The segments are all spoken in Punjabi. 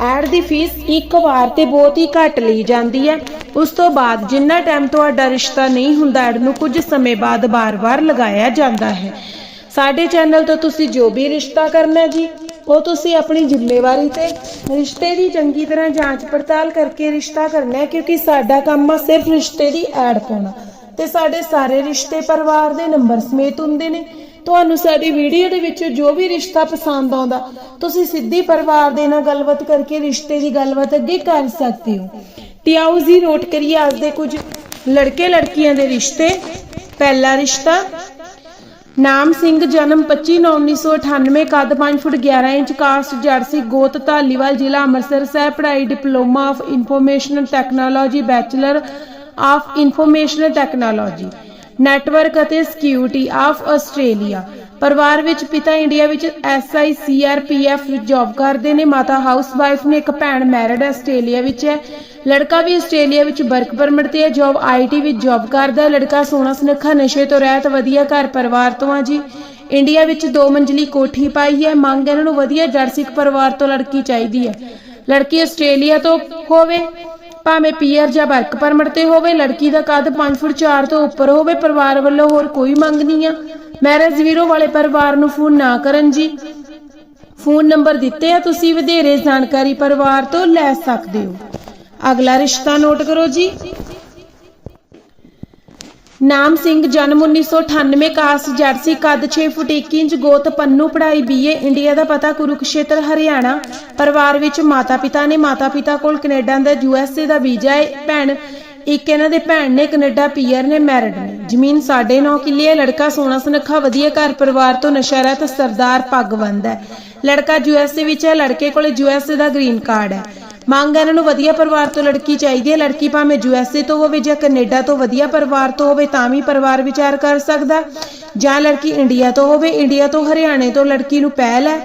ਐਡ ਦੀ ਫੀਸ ਇੱਕ ਵਾਰ ਤੇ ਬਹੁਤ ਹੀ ਘੱਟ ਲਈ ਜਾਂਦੀ ਹੈ। ਉਸ ਤੋਂ ਬਾਅਦ ਜਿੰਨਾ ਟਾਈਮ ਤੁਹਾਡਾ ਰਿਸ਼ਤਾ ਨਹੀਂ ਹੁੰਦਾ, ਐਡ ਨੂੰ ਕੁਝ ਸਮੇਂ ਬਾਅਦ ਬਾਰ-ਬਾਰ ਲਗਾਇਆ ਜਾਂਦਾ ਹੈ। ਸਾਡੇ ਚੈਨਲ ਤੋਂ ਤੁਸੀਂ ਜੋ ਵੀ ਰਿਸ਼ਤਾ ਕਰਨਾ ਜੀ, ਉਹ ਤੁਸੀਂ ਆਪਣੀ ਜ਼ਿੰਮੇਵਾਰੀ ਤੇ ਰਿਸ਼ਤੇ ਦੀ ਚੰਗੀ ਤਰ੍ਹਾਂ ਜਾਂਚ ਪੜਤਾਲ ਕਰਕੇ ਰਿਸ਼ਤਾ ਕਰਨਾ ਹੈ, ਕਿਉਂਕਿ ਸਾਡਾ ਕੰਮ ਆ ਸਿਰਫ ਰਿਸ਼ਤੇ ਦੀ ਐਡ ਪਾਉਣਾ। ਤੇ ਸਾਡੇ ਸਾਰੇ ਰਿਸ਼ਤੇ ਪਰਿਵਾਰ ਦੇ ਨੰਬਰ ਸਮੇਤ ਹੁੰਦੇ ਨੇ। ਤੁਹਾਨੂੰ ਸਾਡੀ ਵੀਡੀਓ ਦੇ ਵਿੱਚ ਜੋ ਵੀ ਰਿਸ਼ਤਾ ਪਸੰਦ ਆਉਂਦਾ, ਤੁਸੀਂ ਸਿੱਧੀ ਪਰਿਵਾਰ ਦੇ ਨਾਲ ਗੱਲਬਾਤ ਕਰਕੇ ਰਿਸ਼ਤੇ ਦੀ ਗੱਲਬਾਤ ਅੱਗੇ ਕਰ ਸਕਦੇ ਹੋ। ਤੇ ਆਓ ਜੀ ਨੋਟ ਕਰੀਏ, ਅੱਜ ਦੇ ਕੁਝ ਲੜਕੇ ਲੜਕੀਆਂ ਦੇ ਰਿਸ਼ਤੇ। ਪਹਿਲਾ ਰਿਸ਼ਤਾ, ਨਾਮ ਸਿੰਘ, ਜਨਮ 25 1998 ਕੱਦ 5 ਫੁੱਟ 11 ਇੰਚ ਕਾਸਟ ਜਰਸੀ, ਗੋਤ, ਧਾਲੀਵਾਲ, ਜ਼ਿਲ੍ਹਾ ਅੰਮ੍ਰਿਤਸਰ ਸਾਹਿਬ ਪੜ੍ਹਾਈ, diploma of information technology, bachelor of information technology. Network ਅਤੇ ਸਿਕਿਉਰਿਟੀ ਆਫ ਆਸਟ੍ਰੇਲੀਆ। ਪਰਿਵਾਰ ਵਿੱਚ ਪਿਤਾ ਇੰਡੀਆ ਵਿੱਚ ਐਸਆਈ ਸੀਆਰਪੀਐਫ ਵਿੱਚ ਜੌਬ ਕਰਦੇ ਨੇ। ਮਾਤਾ ਹਾਊਸ ਨੇ ਇੱਕ ਭੈਣ ਮੈਰਿਡ ਆਸਟ੍ਰੇਲੀਆ ਵਿੱਚ ਹੈ। ਲੜਕਾ ਵੀ ਆਸਟ੍ਰੇਲੀਆ ਵਿੱਚ ਵਰਕ ਪਰਮਿਟ ਤੇ ਹੈ। ਜੌਬ ਆਈਟੀ ਵਿੱਚ ਜੌਬ ਕਰਦਾ ਲੜਕਾ ਸੋਹਣਾ ਸੁਨੱਖਾ, ਨਸ਼ੇ ਤੋਂ ਰਹਿਤ, ਵਧੀਆ ਘਰ ਪਰਿਵਾਰ ਤੋਂ ਆ ਜੀ। ਇੰਡੀਆ ਵਿੱਚ ਦੋ ਮੰਜ਼ਲੀ ਕੋਠੀ ਪਾਈ ਹੈ। ਮੰਗ ਇਹਨਾਂ ਨੂੰ ਵਧੀਆ ਜੜ ਸਿੱਖ ਪਰਿਵਾਰ ਤੋਂ ਲੜਕੀ ਚਾਹੀਦੀ ਹੈ। ਲੜਕੀ ਆਸਟ੍ਰੇਲੀਆ ਤੋਂ ਹੋਵੇ। ਭਾਵੇਂ ਪੀਆਰ ਜਾਂ ਵਰਕ ਪਰਮਿਟ ਤੇ ਹੋਵੇ, ਲੜਕੀ ਦਾ ਕੱਦ 5 ਫੁੱਟ 4 ਤੋਂ ਉੱਪਰ ਹੋਵੇ, ਪਰਿਵਾਰ ਵੱਲੋਂ ਹੋਰ ਕੋਈ ਮੰਗ ਨਹੀਂ ਆ। ਮੈਰਿਜ ਵੀਰੋ ਵਾਲੇ ਪਰਿਵਾਰ ਨੂੰ ਫੋਨ ਨਾ ਕਰਨ ਜੀ। ਫੋਨ ਨੰਬਰ ਦਿੱਤੇ ਆ ਤੁਸੀਂ, ਵਧੇਰੇ ਜਾਣਕਾਰੀ ਪਰਿਵਾਰ ਤੋਂ ਲੈ ਸਕਦੇ ਹੋ। ਅਗਲਾ ਰਿਸ਼ਤਾ ਨੋਟ ਕਰੋ ਜੀ। ਨਾਮ ਸਿੰਘ, ਜਨਮ 1998 ਕਾਸਟ ਜਰਸੀ, ਕੱਦ 6 ਫੁੱਟ 1 ਇੰਚ, ਗੋਤ, ਪੰਨੂ, ਪੜ੍ਹਾਈ ਬੀਏ ਇੰਡੀਆ ਦਾ ਪਤਾ, ਕੁਰੂਕਸ਼ੇਤਰ, ਹਰਿਆਣਾ। ਪਰਿਵਾਰ ਵਿੱਚ ਮਾਤਾ ਪਿਤਾ ਨੇ ਮਾਤਾ ਪਿਤਾ ਕੋਲ ਕੈਨੇਡਾ ਦਾ ਯੂਐਸਏ ਦਾ ਵੀਜ਼ਾ ਹੈ। ਭੈਣ, ਇੱਕ ਇਹਨਾਂ ਦੇ ਭੈਣ ਨੇ, ਕੈਨੇਡਾ ਪੀਅਰ ਨੇ, ਮੈਰਿਡ ਨੇ। ਜ਼ਮੀਨ 9.5 ਕਿੱਲੇ ਹੈ। ਲੜਕਾ ਸੋਹਣਾ ਸੁਨੱਖਾ, ਵਧੀਆ ਘਰ ਪਰਿਵਾਰ ਤੋਂ ਨਸ਼ਾ ਰਹਿਤ ਸਰਦਾਰ ਪੱਗ ਬੰਨਦਾ ਹੈ। ਲੜਕਾ ਯੂਐਸਏ ਵਿੱਚ ਹੈ। ਲੜਕੇ ਕੋਲੇ ਯੂਐਸਏ ਦਾ ਗ੍ਰੀਨ ਕਾਰਡ ਹੈ। ਮੰਗ ਇਹਨਾਂ ਨੂੰ ਵਧੀਆ ਪਰਿਵਾਰ ਤੋਂ ਲੜਕੀ ਚਾਹੀਦੀ ਹੈ। ਲੜਕੀ ਭਾਵੇਂ ਯੂਐਸਏ ਤੋਂ ਹੋਵੇ ਜਾਂ ਕੈਨੇਡਾ ਤੋਂ ਵਧੀਆ ਪਰਿਵਾਰ ਤੋਂ ਹੋਵੇ, ਤਾਂ ਵੀ ਪਰਿਵਾਰ ਵਿਚਾਰ ਕਰ ਸਕਦਾ ਜਾਂ ਲੜਕੀ ਇੰਡੀਆ ਤੋਂ ਹੋਵੇ ਇੰਡੀਆ ਤੋਂ ਹਰਿਆਣੇ ਤੋਂ ਲੜਕੀ ਨੂੰ ਪਹਿਲ ਹੈ।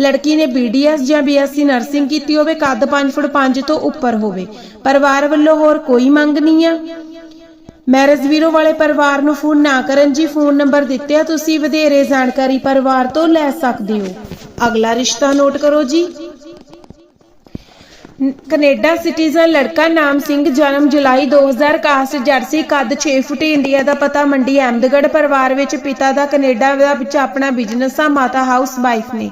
ਲੜਕੀ ਨੇ ਬੀਡੀਐਸ ਜਾਂ ਬੀਐਸਸੀ ਨਰਸਿੰਗ ਕੀਤੀ ਹੋਵੇ, ਕੱਦ 5 ਫੁੱਟ 5 ਤੋਂ ਉੱਪਰ ਹੋਵੇ। ਪਰਿਵਾਰ ਵੱਲੋਂ ਹੋਰ ਕੋਈ ਮੰਗ ਨਹੀਂ ਆ ਮੈਰਿਜ ਵੀਰੋ ਵਾਲੇ ਪਰਿਵਾਰ ਨੂੰ ਫੋਨ ਨਾ ਕਰਨ ਜੀ, ਫੋਨ ਨੰਬਰ ਦਿੱਤੇ ਆ। ਤੁਸੀਂ ਵਧੇਰੇ ਜਾਣਕਾਰੀ ਪਰਿਵਾਰ ਤੋਂ ਲੈ ਸਕਦੇ ਹੋ। ਅਗਲਾ ਰਿਸ਼ਤਾ ਨੋਟ ਕਰੋ ਜੀ। ਕੈਨੇਡਾ ਸਿਟੀਜ਼ਨ ਲੜਕਾ ਨਾਮ ਸਿੰਘ ਜਨਮ ਜੁਲਾਈ 2000 ਕਾਸਟ ਜਰਸੀ ਕੱਦ 6 ਫੁੱਟ ਇੰਡੀਆ ਦਾ ਪਤਾ ਮੰਡੀ ਅਹਿਮਦਗੜ੍ਹ ਪਰਿਵਾਰ ਵਿੱਚ ਪਿਤਾ ਦਾ ਕੈਨੇਡਾ ਦਾ ਵਿੱਚ ਆਪਣਾ ਬਿਜ਼ਨਸ ਆ, ਮਾਤਾ ਹਾਊਸ ਵਾਈਫ ਨੇ।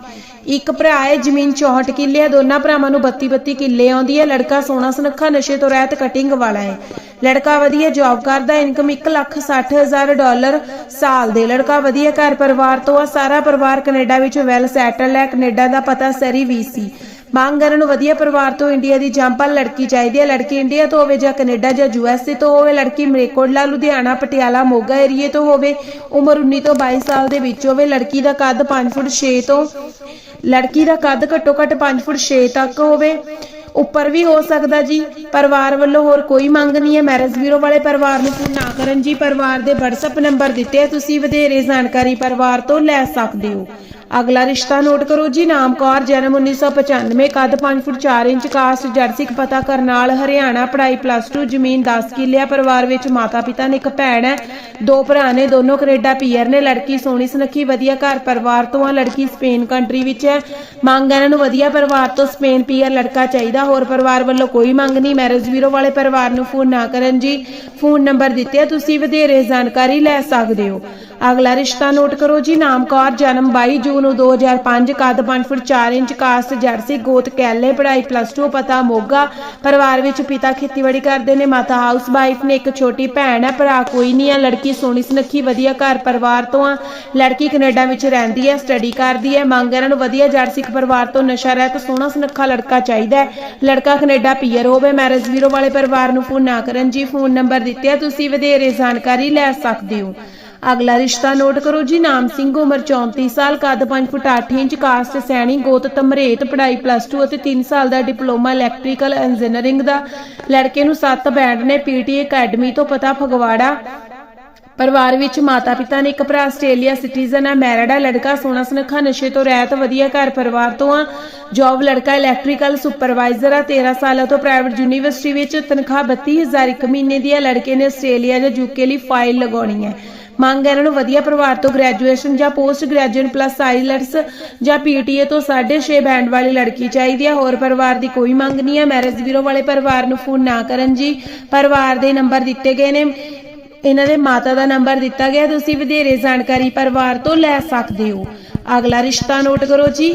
ਇੱਕ ਭਰਾ ਹੈ, ਜ਼ਮੀਨ 64 ਕਿੱਲੇ ਆ, ਦੋਨਾਂ ਭਰਾਵਾਂ ਨੂੰ 32 32 ਕਿੱਲੇ ਆਉਂਦੀ ਹੈ। ਲੜਕਾ ਸੋਨਾ ਸੁਨੱਖਾ ਨਸ਼ੇ ਤੋਂ ਰਹਿਤ ਕਟਿੰਗ ਵਾਲਾ ਹੈ। ਲੜਕਾ ਵਧੀਆ ਜੌਬ ਕਰਦਾ ਇਨਕਮ 160000 ਡਾਲਰ ਸਾਲ ਦੇ। ਲੜਕਾ ਵਧੀਆ ਘਰ ਪਰਿਵਾਰ ਤੋਂ ਆ, ਸਾਰਾ ਪਰਿਵਾਰ ਕੈਨੇਡਾ ਵਿੱਚ ਵੈਲ ਸੈਟਲ ਹੈ। ਕੈਨੇਡਾ ਦਾ ਪਤਾ ਸਰੀ ਵੀਸੀ ਮੰਗ ਕਰਨ ਨੂੰ ਵਧੀਆ ਪਰਿਵਾਰ ਤੋਂ ਇੰਡੀਆ ਦੀ ਜੰਪਲ ਲੜਕੀ ਚਾਹੀਦੀ ਹੈ। ਲੜਕੀ ਇੰਡੀਆ ਤੋਂ ਹੋਵੇ ਜਾਂ ਕੈਨੇਡਾ ਜਾਂ ਯੂਐਸਏ ਤੋਂ ਹੋਵੇ, ਲੜਕੀ ਮਰੇਕੋਟਲਾ ਲੁਧਿਆਣਾ, ਪਟਿਆਲਾ, ਮੋਗਾ ਏਰੀਏ ਤੋਂ ਹੋਵੇ, ਉਮਰ 19 ਤੋਂ 22 ਸਾਲ ਦੇ ਵਿੱਚ ਹੋਵੇ, ਲੜਕੀ ਦਾ ਕੱਦ 5 ਫੁੱਟ 6 ਤੋਂ, ਲੜਕੀ ਦਾ ਕੱਦ ਘੱਟੋ ਘੱਟ 5 ਫੁੱਟ 6 ਤੱਕ ਹੋਵੇ, ਉੱਪਰ ਵੀ ਹੋ ਸਕਦਾ ਜੀ। ਪਰਿਵਾਰ ਵੱਲੋਂ ਹੋਰ ਕੋਈ ਮੰਗ ਨਹੀਂ ਹੈ। ਮੈਰਿਜ ਬਿਊਰੋ ਵਾਲੇ ਪਰਿਵਾਰ ਨੂੰ ਫੋਨ ਨਾ ਕਰਨ ਜੀ। ਪਰਿਵਾਰ ਦੇ WhatsApp ਨੰਬਰ ਦਿੱਤੇ ਆ। ਤੁਸੀਂ ਵਧੇਰੇ ਜਾਣਕਾਰੀ ਪਰਿਵਾਰ ਤੋਂ ਲੈ ਸਕਦੇ ਹੋ। ਅਗਲਾ ਰਿਸ਼ਤਾ ਨੋਟ ਕਰੋ ਜੀ ਨਾਮ ਕੌਰ ਜਨਮ 1995 ਕੱਦ 5 ਫੁੱਟ 4 ਇੰਚ ਕਾਸਟ ਜਰਸਿਕ ਪਤਾ ਕਰਨਾਲ, ਹਰਿਆਣਾ, ਪੜ੍ਹਾਈ ਪਲੱਸ 2 ਜ਼ਮੀਨ 10 ਕਿੱਲੇ ਪਰਿਵਾਰ ਵਿੱਚ ਮਾਤਾ ਪਿਤਾ ਨੇ ਇੱਕ ਭੈਣ ਹੈ, ਦੋ ਭਰਾ ਨੇ, ਦੋਨੋਂ ਕੈਨੇਡਾ ਪੀਆਰ ਨੇ, ਲੜਕੀ ਸੋਹਣੀ ਸੁਨੱਖੀ, ਵਧੀਆ ਘਰ ਪਰਿਵਾਰ ਤੋਂ ਆ, ਲੜਕੀ ਸਪੇਨ ਕੰਟਰੀ ਵਿੱਚ ਹੈ, ਮੰਗ ਇਹਨਾਂ ਨੂੰ ਵਧੀਆ ਪਰਿਵਾਰ ਤੋਂ ਸਪੇਨ ਪੀਅਰ ਲੜਕਾ ਚਾਹੀਦਾ, ਹੋਰ ਪਰਿਵਾਰ ਵੱਲੋਂ ਕੋਈ ਮੰਗ ਨਹੀਂ ਮੈਰਿਜ ਵੀਰੋ ਵਾਲੇ ਪਰਿਵਾਰ ਨੂੰ ਫੋਨ ਨਾ ਕਰਨ ਜੀ ਫੋਨ ਨੰਬਰ ਦਿੱਤੇ ਆ, ਤੁਸੀਂ ਵਧੇਰੇ ਜਾਣਕਾਰੀ ਲੈ ਸਕਦੇ ਹੋ। ਅਗਲਾ ਰਿਸ਼ਤਾ ਨੋਟ ਕਰੋ ਜੀ ਨਾਮ ਕੌਰ ਜਨਮ 22 ਜੂਨ 2005 ਕੱਦ 5 ਫੁੱਟ 4 ਇੰਚ ਕਾਸਟ ਜਰਸੀ ਗੋਤ ਕੈਲੇ, ਪੜ੍ਹਾਈ ਪਲੱਸ 2 ਪਤਾ ਮੋਗਾ। ਪਰਿਵਾਰ ਵਿੱਚ ਪਿਤਾ ਖੇਤੀਬਾੜੀ ਕਰਦੇ ਨੇ, ਮਾਤਾ ਹਾਊਸ ਵਾਈਫ ਨੇ, ਇੱਕ ਛੋਟੀ ਭੈਣ ਹੈ, ਭਰਾ ਕੋਈ ਨਹੀਂ ਹੈ, ਲੜਕੀ ਸੋਹਣੀ ਸੁਨੱਖੀ, ਵਧੀਆ ਘਰ ਪਰਿਵਾਰ ਤੋਂ ਆ। ਲੜਕੀ ਕੈਨੇਡਾ ਵਿੱਚ ਰਹਿੰਦੀ ਹੈ ਸਟੱਡੀ ਕਰਦੀ ਹੈ, ਮੰਗ ਇਹਨਾਂ ਨੂੰ ਵਧੀਆ ਜੜ ਸਿੱਖ ਪਰਿਵਾਰ ਤੋਂ ਨਸ਼ਾ ਰਹਿਤ, ਸੋਹਣਾ ਸੁਨੱਖਾ ਲੜਕਾ ਚਾਹੀਦਾ ਹੈ। ਲੜਕਾ ਕੈਨੇਡਾ ਪੀਅਰ ਹੋਵੇ ਮੈਰਿਜ ਵੀਰੋ ਵਾਲੇ ਪਰਿਵਾਰ ਨੂੰ ਫੋਨ ਨਾ ਕਰਨ ਜੀ ਫੋਨ ਨੰਬਰ ਦਿੱਤੇ ਆ, ਤੁਸੀਂ ਵਧੇਰੇ ਜਾਣਕਾਰੀ ਲੈ ਸਕਦੇ ਹੋ। ਅਗਲਾ ਰਿਸ਼ਤਾ ਨੋਟ ਕਰੋ ਜੀ, ਨਾਮ ਸਿੰਘ, ਉਮਰ 34 ਸਾਲ, ਕੱਦ 5 ਫੁੱਟ 8 ਇੰਚ, ਕਾਸਟ ਸੈਣੀ, ਗੋਤ ਤਮਰੇਤ, ਪੜ੍ਹਾਈ ਪਲੱਸ 2 ਅਤੇ 3 ਸਾਲ ਦਾ ਡਿਪਲੋਮਾ ਇਲੈਕਟ੍ਰੀਕਲ ਇੰਜੀਨੀਅਰਿੰਗ ਦਾ। ਲੜਕੇ ਨੂੰ 7 ਬੈਂਡ ਨੇ ਪੀਟੀ ਅਕੈਡਮੀ ਤੋਂ ਪਤਾ ਫਗਵਾੜਾ। ਪਰਿਵਾਰ ਵਿੱਚ ਮਾਤਾ ਪਿਤਾ ਨੇ ਇੱਕ ਭਰਾ, ਆਸਟ੍ਰੇਲੀਆ ਸਿਟੀਜ਼ਨ ਹੈ ਮੈਰਿਡ ਲੜਕਾ ਸੋਹਣਾ ਸੁਨੱਖਾ, ਨਸ਼ੇ ਤੋਂ ਰਹਿਤ, ਵਧੀਆ ਘਰ ਪਰਿਵਾਰ ਤੋਂ ਆ। ਜੌਬ ਲੜਕਾ ਇਲੈਕਟ੍ਰੀਕਲ ਸੁਪਰਵਾਈਜ਼ਰ ਆ 13 ਸਾਲਾਂ ਤੋਂ ਪ੍ਰਾਈਵੇਟ ਯੂਨੀਵਰਸਿਟੀ ਵਿੱਚ, ਤਨਖਾਹ 32000 ਇੱਕ ਮਹੀਨੇ ਦੀ ਆ। ਲੜਕੇ ਨੇ ਆਸਟ੍ਰੇਲੀਆ ਜਾਂ ਯੂਕੇ ਲਈ ਫਾਈਲ ਲਗਾਉਣੀ ਹੈ। ਮੰਗ ਇਹਨਾਂ ਨੂੰ ਵਧੀਆ ਪਰਿਵਾਰ ਤੋਂ ਗ੍ਰੈਜੂਏਸ਼ਨ ਜਾਂ ਪੋਸਟ ਗ੍ਰੈਜੂਏਟ ਪਲੱਸ ਆਈਲੈਟਸ ਜਾਂ ਪੀਟੀਏ ਤੋਂ 6.5 ਬੈਂਡ ਵਾਲੀ ਲੜਕੀ ਚਾਹੀਦੀ ਹੈ। ਹੋਰ ਪਰਿਵਾਰ ਦੀ ਕੋਈ ਮੰਗ ਨਹੀਂ ਹੈ। ਮੈਰਿਜ ਬਿਊਰੋ ਵਾਲੇ ਪਰਿਵਾਰ ਨੂੰ ਫੋਨ ਨਾ ਕਰਨ ਜੀ। ਪਰਿਵਾਰ ਦੇ ਨੰਬਰ ਦਿੱਤੇ ਗਏ ਨੇ। ਇਹਨਾਂ ਦੇ ਮਾਤਾ ਦਾ ਨੰਬਰ ਦਿੱਤਾ ਗਿਆ। ਤੁਸੀਂ ਵਧੇਰੇ ਜਾਣਕਾਰੀ ਪਰਿਵਾਰ ਤੋਂ ਲੈ ਸਕਦੇ ਹੋ। ਅਗਲਾ ਰਿਸ਼ਤਾ ਨੋਟ ਕਰੋ ਜੀ।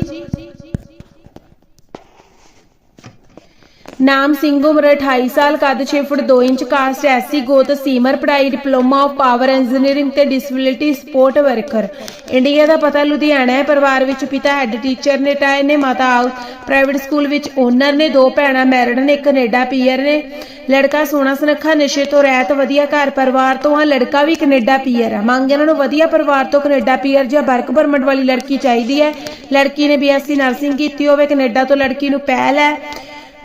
ਨਾਮ ਸਿੰਘ ਉਮਰ 28 ਸਾਲ, ਕੱਦ 6 ਫੁੱਟ 2 ਇੰਚ, ਕਾਸਟ ਐਸਸੀ ਗੋਤ, ਸੀਮਰ, ਪੜ੍ਹਾਈ, ਡਿਪਲੋਮਾ ਆਫ ਪਾਵਰ ਇੰਜੀਨੀਅਰਿੰਗ ਤੇ ਡਿਸੇਬਿਲਿਟੀ ਸਪੋਰਟ ਵਰਕਰ ਇੰਡੀਆ ਦਾ ਪਤਾ ਲੁਧਿਆਣਾ ਹੈ, ਪਰਿਵਾਰ ਵਿੱਚ ਪਿਤਾ ਹੈੱਡ ਟੀਚਰ ਨੇ ਟਾਏ ਨੇ ਮਾਤਾ ਹਾਊਸ ਪ੍ਰਾਈਵੇਟ ਸਕੂਲ ਵਿੱਚ ਓਨਰ ਨੇ, ਦੋ ਭੈਣਾਂ ਮੈਰਿਡ ਨੇ, ਇੱਕ ਕੈਨੇਡਾ ਪੀਅਰ ਨੇ। ਲੜਕਾ ਸੋਹਣਾ ਸੁਨੱਖਾ, ਨਸ਼ੇ ਤੋਂ ਰਹਿਤ, ਵਧੀਆ ਘਰ ਪਰਿਵਾਰ ਤੋਂ ਆ ਲੜਕਾ ਵੀ ਕੈਨੇਡਾ ਪੀਅਰ ਆ। ਮੰਗ ਇਹਨਾਂ ਨੂੰ ਵਧੀਆ ਪਰਿਵਾਰ ਤੋਂ ਕੈਨੇਡਾ ਪੀਅਰ ਜਾਂ ਵਰਕ ਪਰਮਿਟ ਵਾਲੀ ਲੜਕੀ ਚਾਹੀਦੀ ਹੈ। ਲੜਕੀ ਨੇ ਬੀਐਸਸੀ ਨਰਸਿੰਗ ਕੀਤੀ ਹੋਵੇ, ਕੈਨੇਡਾ ਤੋਂ ਲੜਕੀ ਨੂੰ ਪਹਿਲ ਹੈ।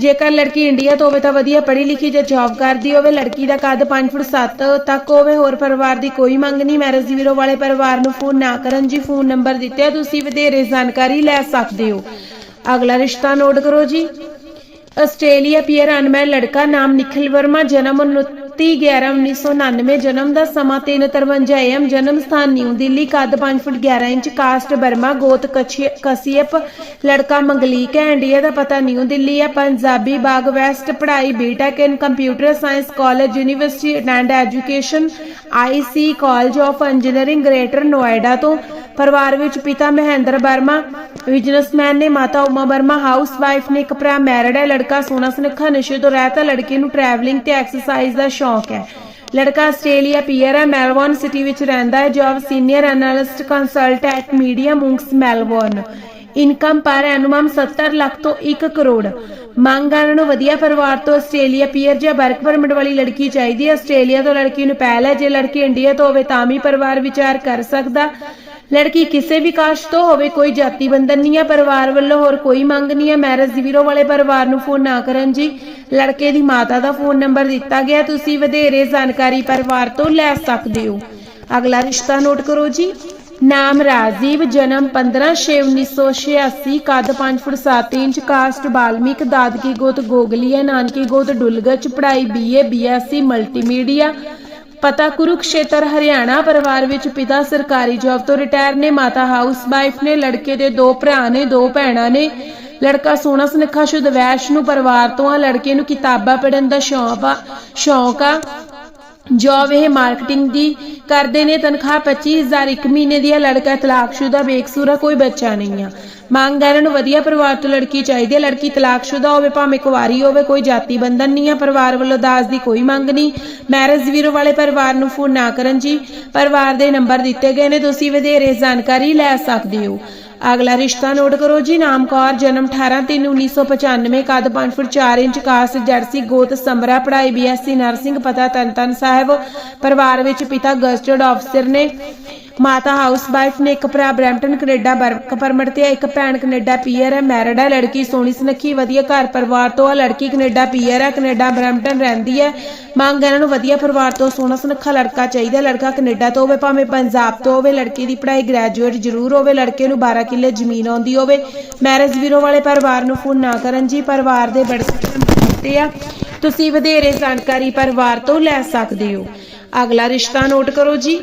ਜੇਕਰ ਲੜਕੀ ਇੰਡੀਆ ਤੋਂ ਹੋਵੇ ਤਾਂ ਵਧੀਆ ਪੜ੍ਹੀ ਲਿਖੀ ਜਾਂ ਜੌਬ ਕਰਦੀ ਹੋਵੇ, ਲੜਕੀ ਦਾ ਕੱਦ 5 ਫੁੱਟ 7 ਤੱਕ ਹੋਵੇ, ਹੋਰ ਪਰਿਵਾਰ ਦੀ ਕੋਈ ਮੰਗ ਨਹੀਂ। ਮੈਰਿਜ ਬਿਊਰੋ ਵਾਲੇ ਪਰਿਵਾਰ ਨੂੰ ਫੋਨ ਨਾ ਕਰਨ ਜੀ ਫੋਨ ਨੰਬਰ ਦਿੱਤੇ ਤੁਸੀਂ ਵਧੇਰੇ ਜਾਣਕਾਰੀ ਲੈ ਸਕਦੇ ਹੋ। ਅਗਲਾ ਰਿਸ਼ਤਾ ਨੋਟ ਕਰੋ ਜੀ। ਆਸਟ੍ਰੇਲੀਆ ਪੀਅਰ ਅਨਮੈਨ ਲੜਕਾ, ਨਾਮ ਨਿਖਿਲ ਵਰਮਾ, ਜਨਮ 29 11 1999 ਜਨਮ ਦਾ ਸਮਾਂ 353 AM, ਜਨਮ ਸਥਾਨ ਨਿਊ ਦਿੱਲੀ, ਕੱਦ 5 ਫੁੱਟ 11 ਇੰਚ, ਕਾਸਟ ਬਰਮਾ, ਗੋਤ ਕਛੀ- ਲੜਕਾ ਮੰਗਲੀਕ ਹੈ, ਇੰਡੀਆ ਦਾ ਪਤਾ ਨਿਊ ਦਿੱਲੀ ਹੈ, ਪੰਜਾਬੀ ਬਾਗ ਵੈਸਟ, ਪੜ੍ਹਾਈ B Tech in computer science college university and education IC college of engineering greater Noida ਤੋਂ। ਪਰਿਵਾਰ ਵਿੱਚ ਪਿਤਾ ਮਹਿੰਦਰ ਬਰਮਾ ਬਿਜ਼ਨਸਮੈਨ ਨੇ ਮਾਤਾ ਉਮਾ ਬਰਮਾ ਹਾਊਸ ਵਾਈਫ ਨੇ ਇੱਕ ਭਰਾ ਮੈਰਿਡ ਹੈ, ਲੜਕਾ ਸੋਨਾ ਸੁਨੱਖਾ, ਨਸ਼ੇ ਤੋਂ ਰਹਿਤ ਹੈ, ਲੜਕੇ ਨੂੰ ਟਰੈਵਲਿੰਗ ਤੇ ਐਕਸਰਸਾਈਜ਼ ਦਾ ਸ਼ੌਕ ਹੈ। ਲੜਕਾ ਆਸਟ੍ਰੇਲੀਆ ਪੀਅਰ ਹੈ, ਮੈਲਬੌਰਨ ਸਿਟੀ ਵਿੱਚ ਰਹਿੰਦਾ ਹੈ job senior analyst consultant at media Monks Melbourne. Income per annum 70 lakh ਤੋਂ 1 ਕਰੋੜ। ਮੰਗ ਕਰਨ ਨੂੰ ਵਧੀਆ ਪਰਿਵਾਰ ਤੋਂ ਆਸਟ੍ਰੇਲੀਆ ਪੀਅਰ ਜਾਂ ਵਰਕ ਪਰਮਿਟ ਵਾਲੀ ਲੜਕੀ ਚਾਹੀਦੀ ਹੈ। ਆਸਟ੍ਰੇਲੀਆ ਤੋਂ ਲੜਕੀ ਨੂੰ ਪਹਿਲ ਹੈ। ਜੇ ਲੜਕੀ ਇੰਡੀਆ ਤੋਂ ਹੋਵੇ ਤਾਂ ਵੀ ਪਰਿਵਾਰ ਵਿਚਾਰ ਕਰ ਸਕਦਾ। ਲੜਕੀ ਕਿਸੇ ਵੀ ਕਾਸਟ ਤੋਂ ਹੋਵੇ, ਕੋਈ ਜਾਤੀ ਬੰਧਨ ਨਹੀਂ ਹੈ ਪਰਿਵਾਰ ਵੱਲੋਂ, ਹੋਰ ਕੋਈ ਮੰਗ ਨਹੀਂ ਹੈ ਮੈਰਿਜ ਬਿਊਰੋ ਵਾਲੇ ਪਰਿਵਾਰ ਨੂੰ ਫੋਨ ਨਾ ਕਰਨ ਜੀ। ਲੜਕੇ ਦੀ ਮਾਤਾ ਦਾ ਫੋਨ ਨੰਬਰ ਦਿੱਤਾ ਗਿਆ। ਤੁਸੀਂ ਵਧੇਰੇ ਜਾਣਕਾਰੀ ਪਰਿਵਾਰ ਤੋਂ ਲੈ ਸਕਦੇ ਹੋ। ਅਗਲਾ ਰਿਸ਼ਤਾ ਨੋਟ ਕਰੋ ਜੀ। ਨਾਮ ਰਾਜੀਵ, ਜਨਮ 15/6/1986 ਕੱਦ 5 ਫੁੱਟ 7 ਇੰਚ, ਕਾਸਟ ਬਾਲਮਿਕ, ਦਾਦਕੀ ਗੋਤ ਗੋਗਲੀਆ, ਨਾਨਕੀ ਗੋਤ ਡੁਲਗਚ, ਪੜ੍ਹਾਈ ਬੀਏ ਬੀਐਸਸੀ ਮਲਟੀਮੀਡੀਆ ਪਤਾ ਕੁਰੂਕਸ਼ੇਤਰ ਹਰਿਆਣਾ ਪਰਿਵਾਰ ਵਿੱਚ ਪਿਤਾ ਸਰਕਾਰੀ ਜੌਬ ਤੋਂ ਰਿਟਾਇਰ ਨੇ, ਮਾਤਾ ਹਾਊਸ ਵਾਈਫ ਨੇ, ਲੜਕੇ ਦੇ ਦੋ ਭਰਾ ਨੇ, ਦੋ ਭੈਣਾਂ ਨੇ। ਲੜਕਾ ਸੋਹਣਾ ਸੁਨੱਖਾ ਸ਼ੁਦਵੈਸ਼ ਨੂੰ ਪਰਿਵਾਰ ਤੋਂ ਆ, ਲੜਕੇ ਨੂੰ ਕਿਤਾਬਾਂ ਪੜ੍ਹਨ ਦਾ ਸ਼ੌਂਕ ਆ ਸ਼ੌਂਕ ਆ। ਜੌਬ ਇਹ ਮਾਰਕੀਟਿੰਗ ਦੀ ਕਰਦੇ ਨੇ, ਤਨਖਾਹ 25000 ਇੱਕ ਮਹੀਨੇ ਦੀ ਹੈ ਲੜਕਾ ਤਲਾਕਸ਼ੁਦਾ ਬੇਕਸੂਰਾ ਕੋਈ ਬੱਚਾ ਨਹੀਂ ਆ। ਮੰਗ ਹੈ ਨੂੰ ਵਧੀਆ ਪਰਿਵਾਰ ਤੋਂ ਲੜਕੀ ਚਾਹੀਦੀ ਹੈ ਲੜਕੀ ਤਲਾਕਸ਼ੁਦਾ ਹੋਵੇ, ਭਾਵੇਂ ਕੁਵਾਰੀ ਹੋਵੇ, ਕੋਈ ਜਾਤੀ ਬੰਧਨ ਨਹੀਂ ਹੈ ਪਰਿਵਾਰ ਵੱਲੋਂ ਦਾਜ ਦੀ ਕੋਈ ਮੰਗ ਨਹੀਂ। ਮੈਰਿਜ ਵੀਰੋ ਵਾਲੇ ਪਰਿਵਾਰ ਨੂੰ ਫੋਨ ਨਾ ਕਰਨ ਜੀ। ਪਰਿਵਾਰ ਦੇ ਨੰਬਰ ਦਿੱਤੇ ਗਏ ਨੇ, ਤੁਸੀਂ ਵਧੇਰੇ ਜਾਣਕਾਰੀ ਲੈ ਸਕਦੇ ਹੋ। ਅਗਲਾ ਰਿਸ਼ਤਾ ਨੋਟ ਕਰੋ ਜੀ ਨਾਮ ਕੌਰ ਜਨਮ 18/3/1995 ਕੱਦ 5 ਫੁੱਟ 4 ਇੰਚ, ਕਾਸ ਜਰਸੀ ਗੋਤ ਸਮਰਾ ਪੜ੍ਹਾਈ ਬੀਐਸਸੀ ਨਰਸਿੰਗ ਪਤਾ ਤਨਤਨ ਸਾਹਿਬ, ਪਰਿਵਾਰ ਵਿੱਚ ਪਿਤਾ ਗਜ਼ਟਡ ਅਫਸਰ ਨੇ। ਮਾਤਾ ਹਾਊਸ ਵਾਈਫ ਨੇ ਇੱਕ ਭਰਾ ਬਰੈਂਪਟਨ ਕੈਨੇਡਾ ਵਰਕ ਪਰਮਿਟ ਤੇ ਹੈ, ਇੱਕ ਭੈਣ ਕੈਨੇਡਾ ਪੀਅਰ ਹੈ ਮੈਰਿਡ ਹੈ ਲੜਕੀ ਸੋਹਣੀ ਸੁਨੱਖੀ ਵਧੀਆ ਘਰ ਪਰਿਵਾਰ ਤੋਂ ਆ ਲੜਕੀ ਕੈਨੇਡਾ ਪੀਅਰ ਹੈ ਕੈਨੇਡਾ ਬਰੈਂਪਟਨ ਰਹਿੰਦੀ ਹੈ। ਮੰਗ ਇਹਨਾਂ ਨੂੰ ਵਧੀਆ ਪਰਿਵਾਰ ਤੋਂ ਸੋਹਣਾ ਸੁਨੱਖਾ ਲੜਕਾ ਚਾਹੀਦਾ ਲੜਕਾ ਕੈਨੇਡਾ ਤੋਂ ਹੋਵੇ ਭਾਵੇਂ ਪੰਜਾਬ ਤੋਂ ਹੋਵੇ ਲੜਕੀ ਦੀ ਪੜ੍ਹਾਈ ਗ੍ਰੈਜੂਏਟ ਜ਼ਰੂਰ ਹੋਵੇ ਲੜਕੇ ਨੂੰ 12 ਕਿੱਲੇ ਜ਼ਮੀਨ ਆਉਂਦੀ ਹੋਵੇ ਮੈਰਿਜ ਬਿਊਰੋ ਵਾਲੇ ਪਰਿਵਾਰ ਨੂੰ ਫੋਨ ਨਾ ਕਰਨ ਜੀ ਪਰਿਵਾਰ ਦੇ ਬੜੇ ਦਿੱਤੇ ਆ। ਤੁਸੀਂ ਵਧੇਰੇ ਜਾਣਕਾਰੀ ਪਰਿਵਾਰ ਤੋਂ ਲੈ ਸਕਦੇ ਹੋ। ਅਗਲਾ ਰਿਸ਼ਤਾ ਨੋਟ ਕਰੋ ਜੀ।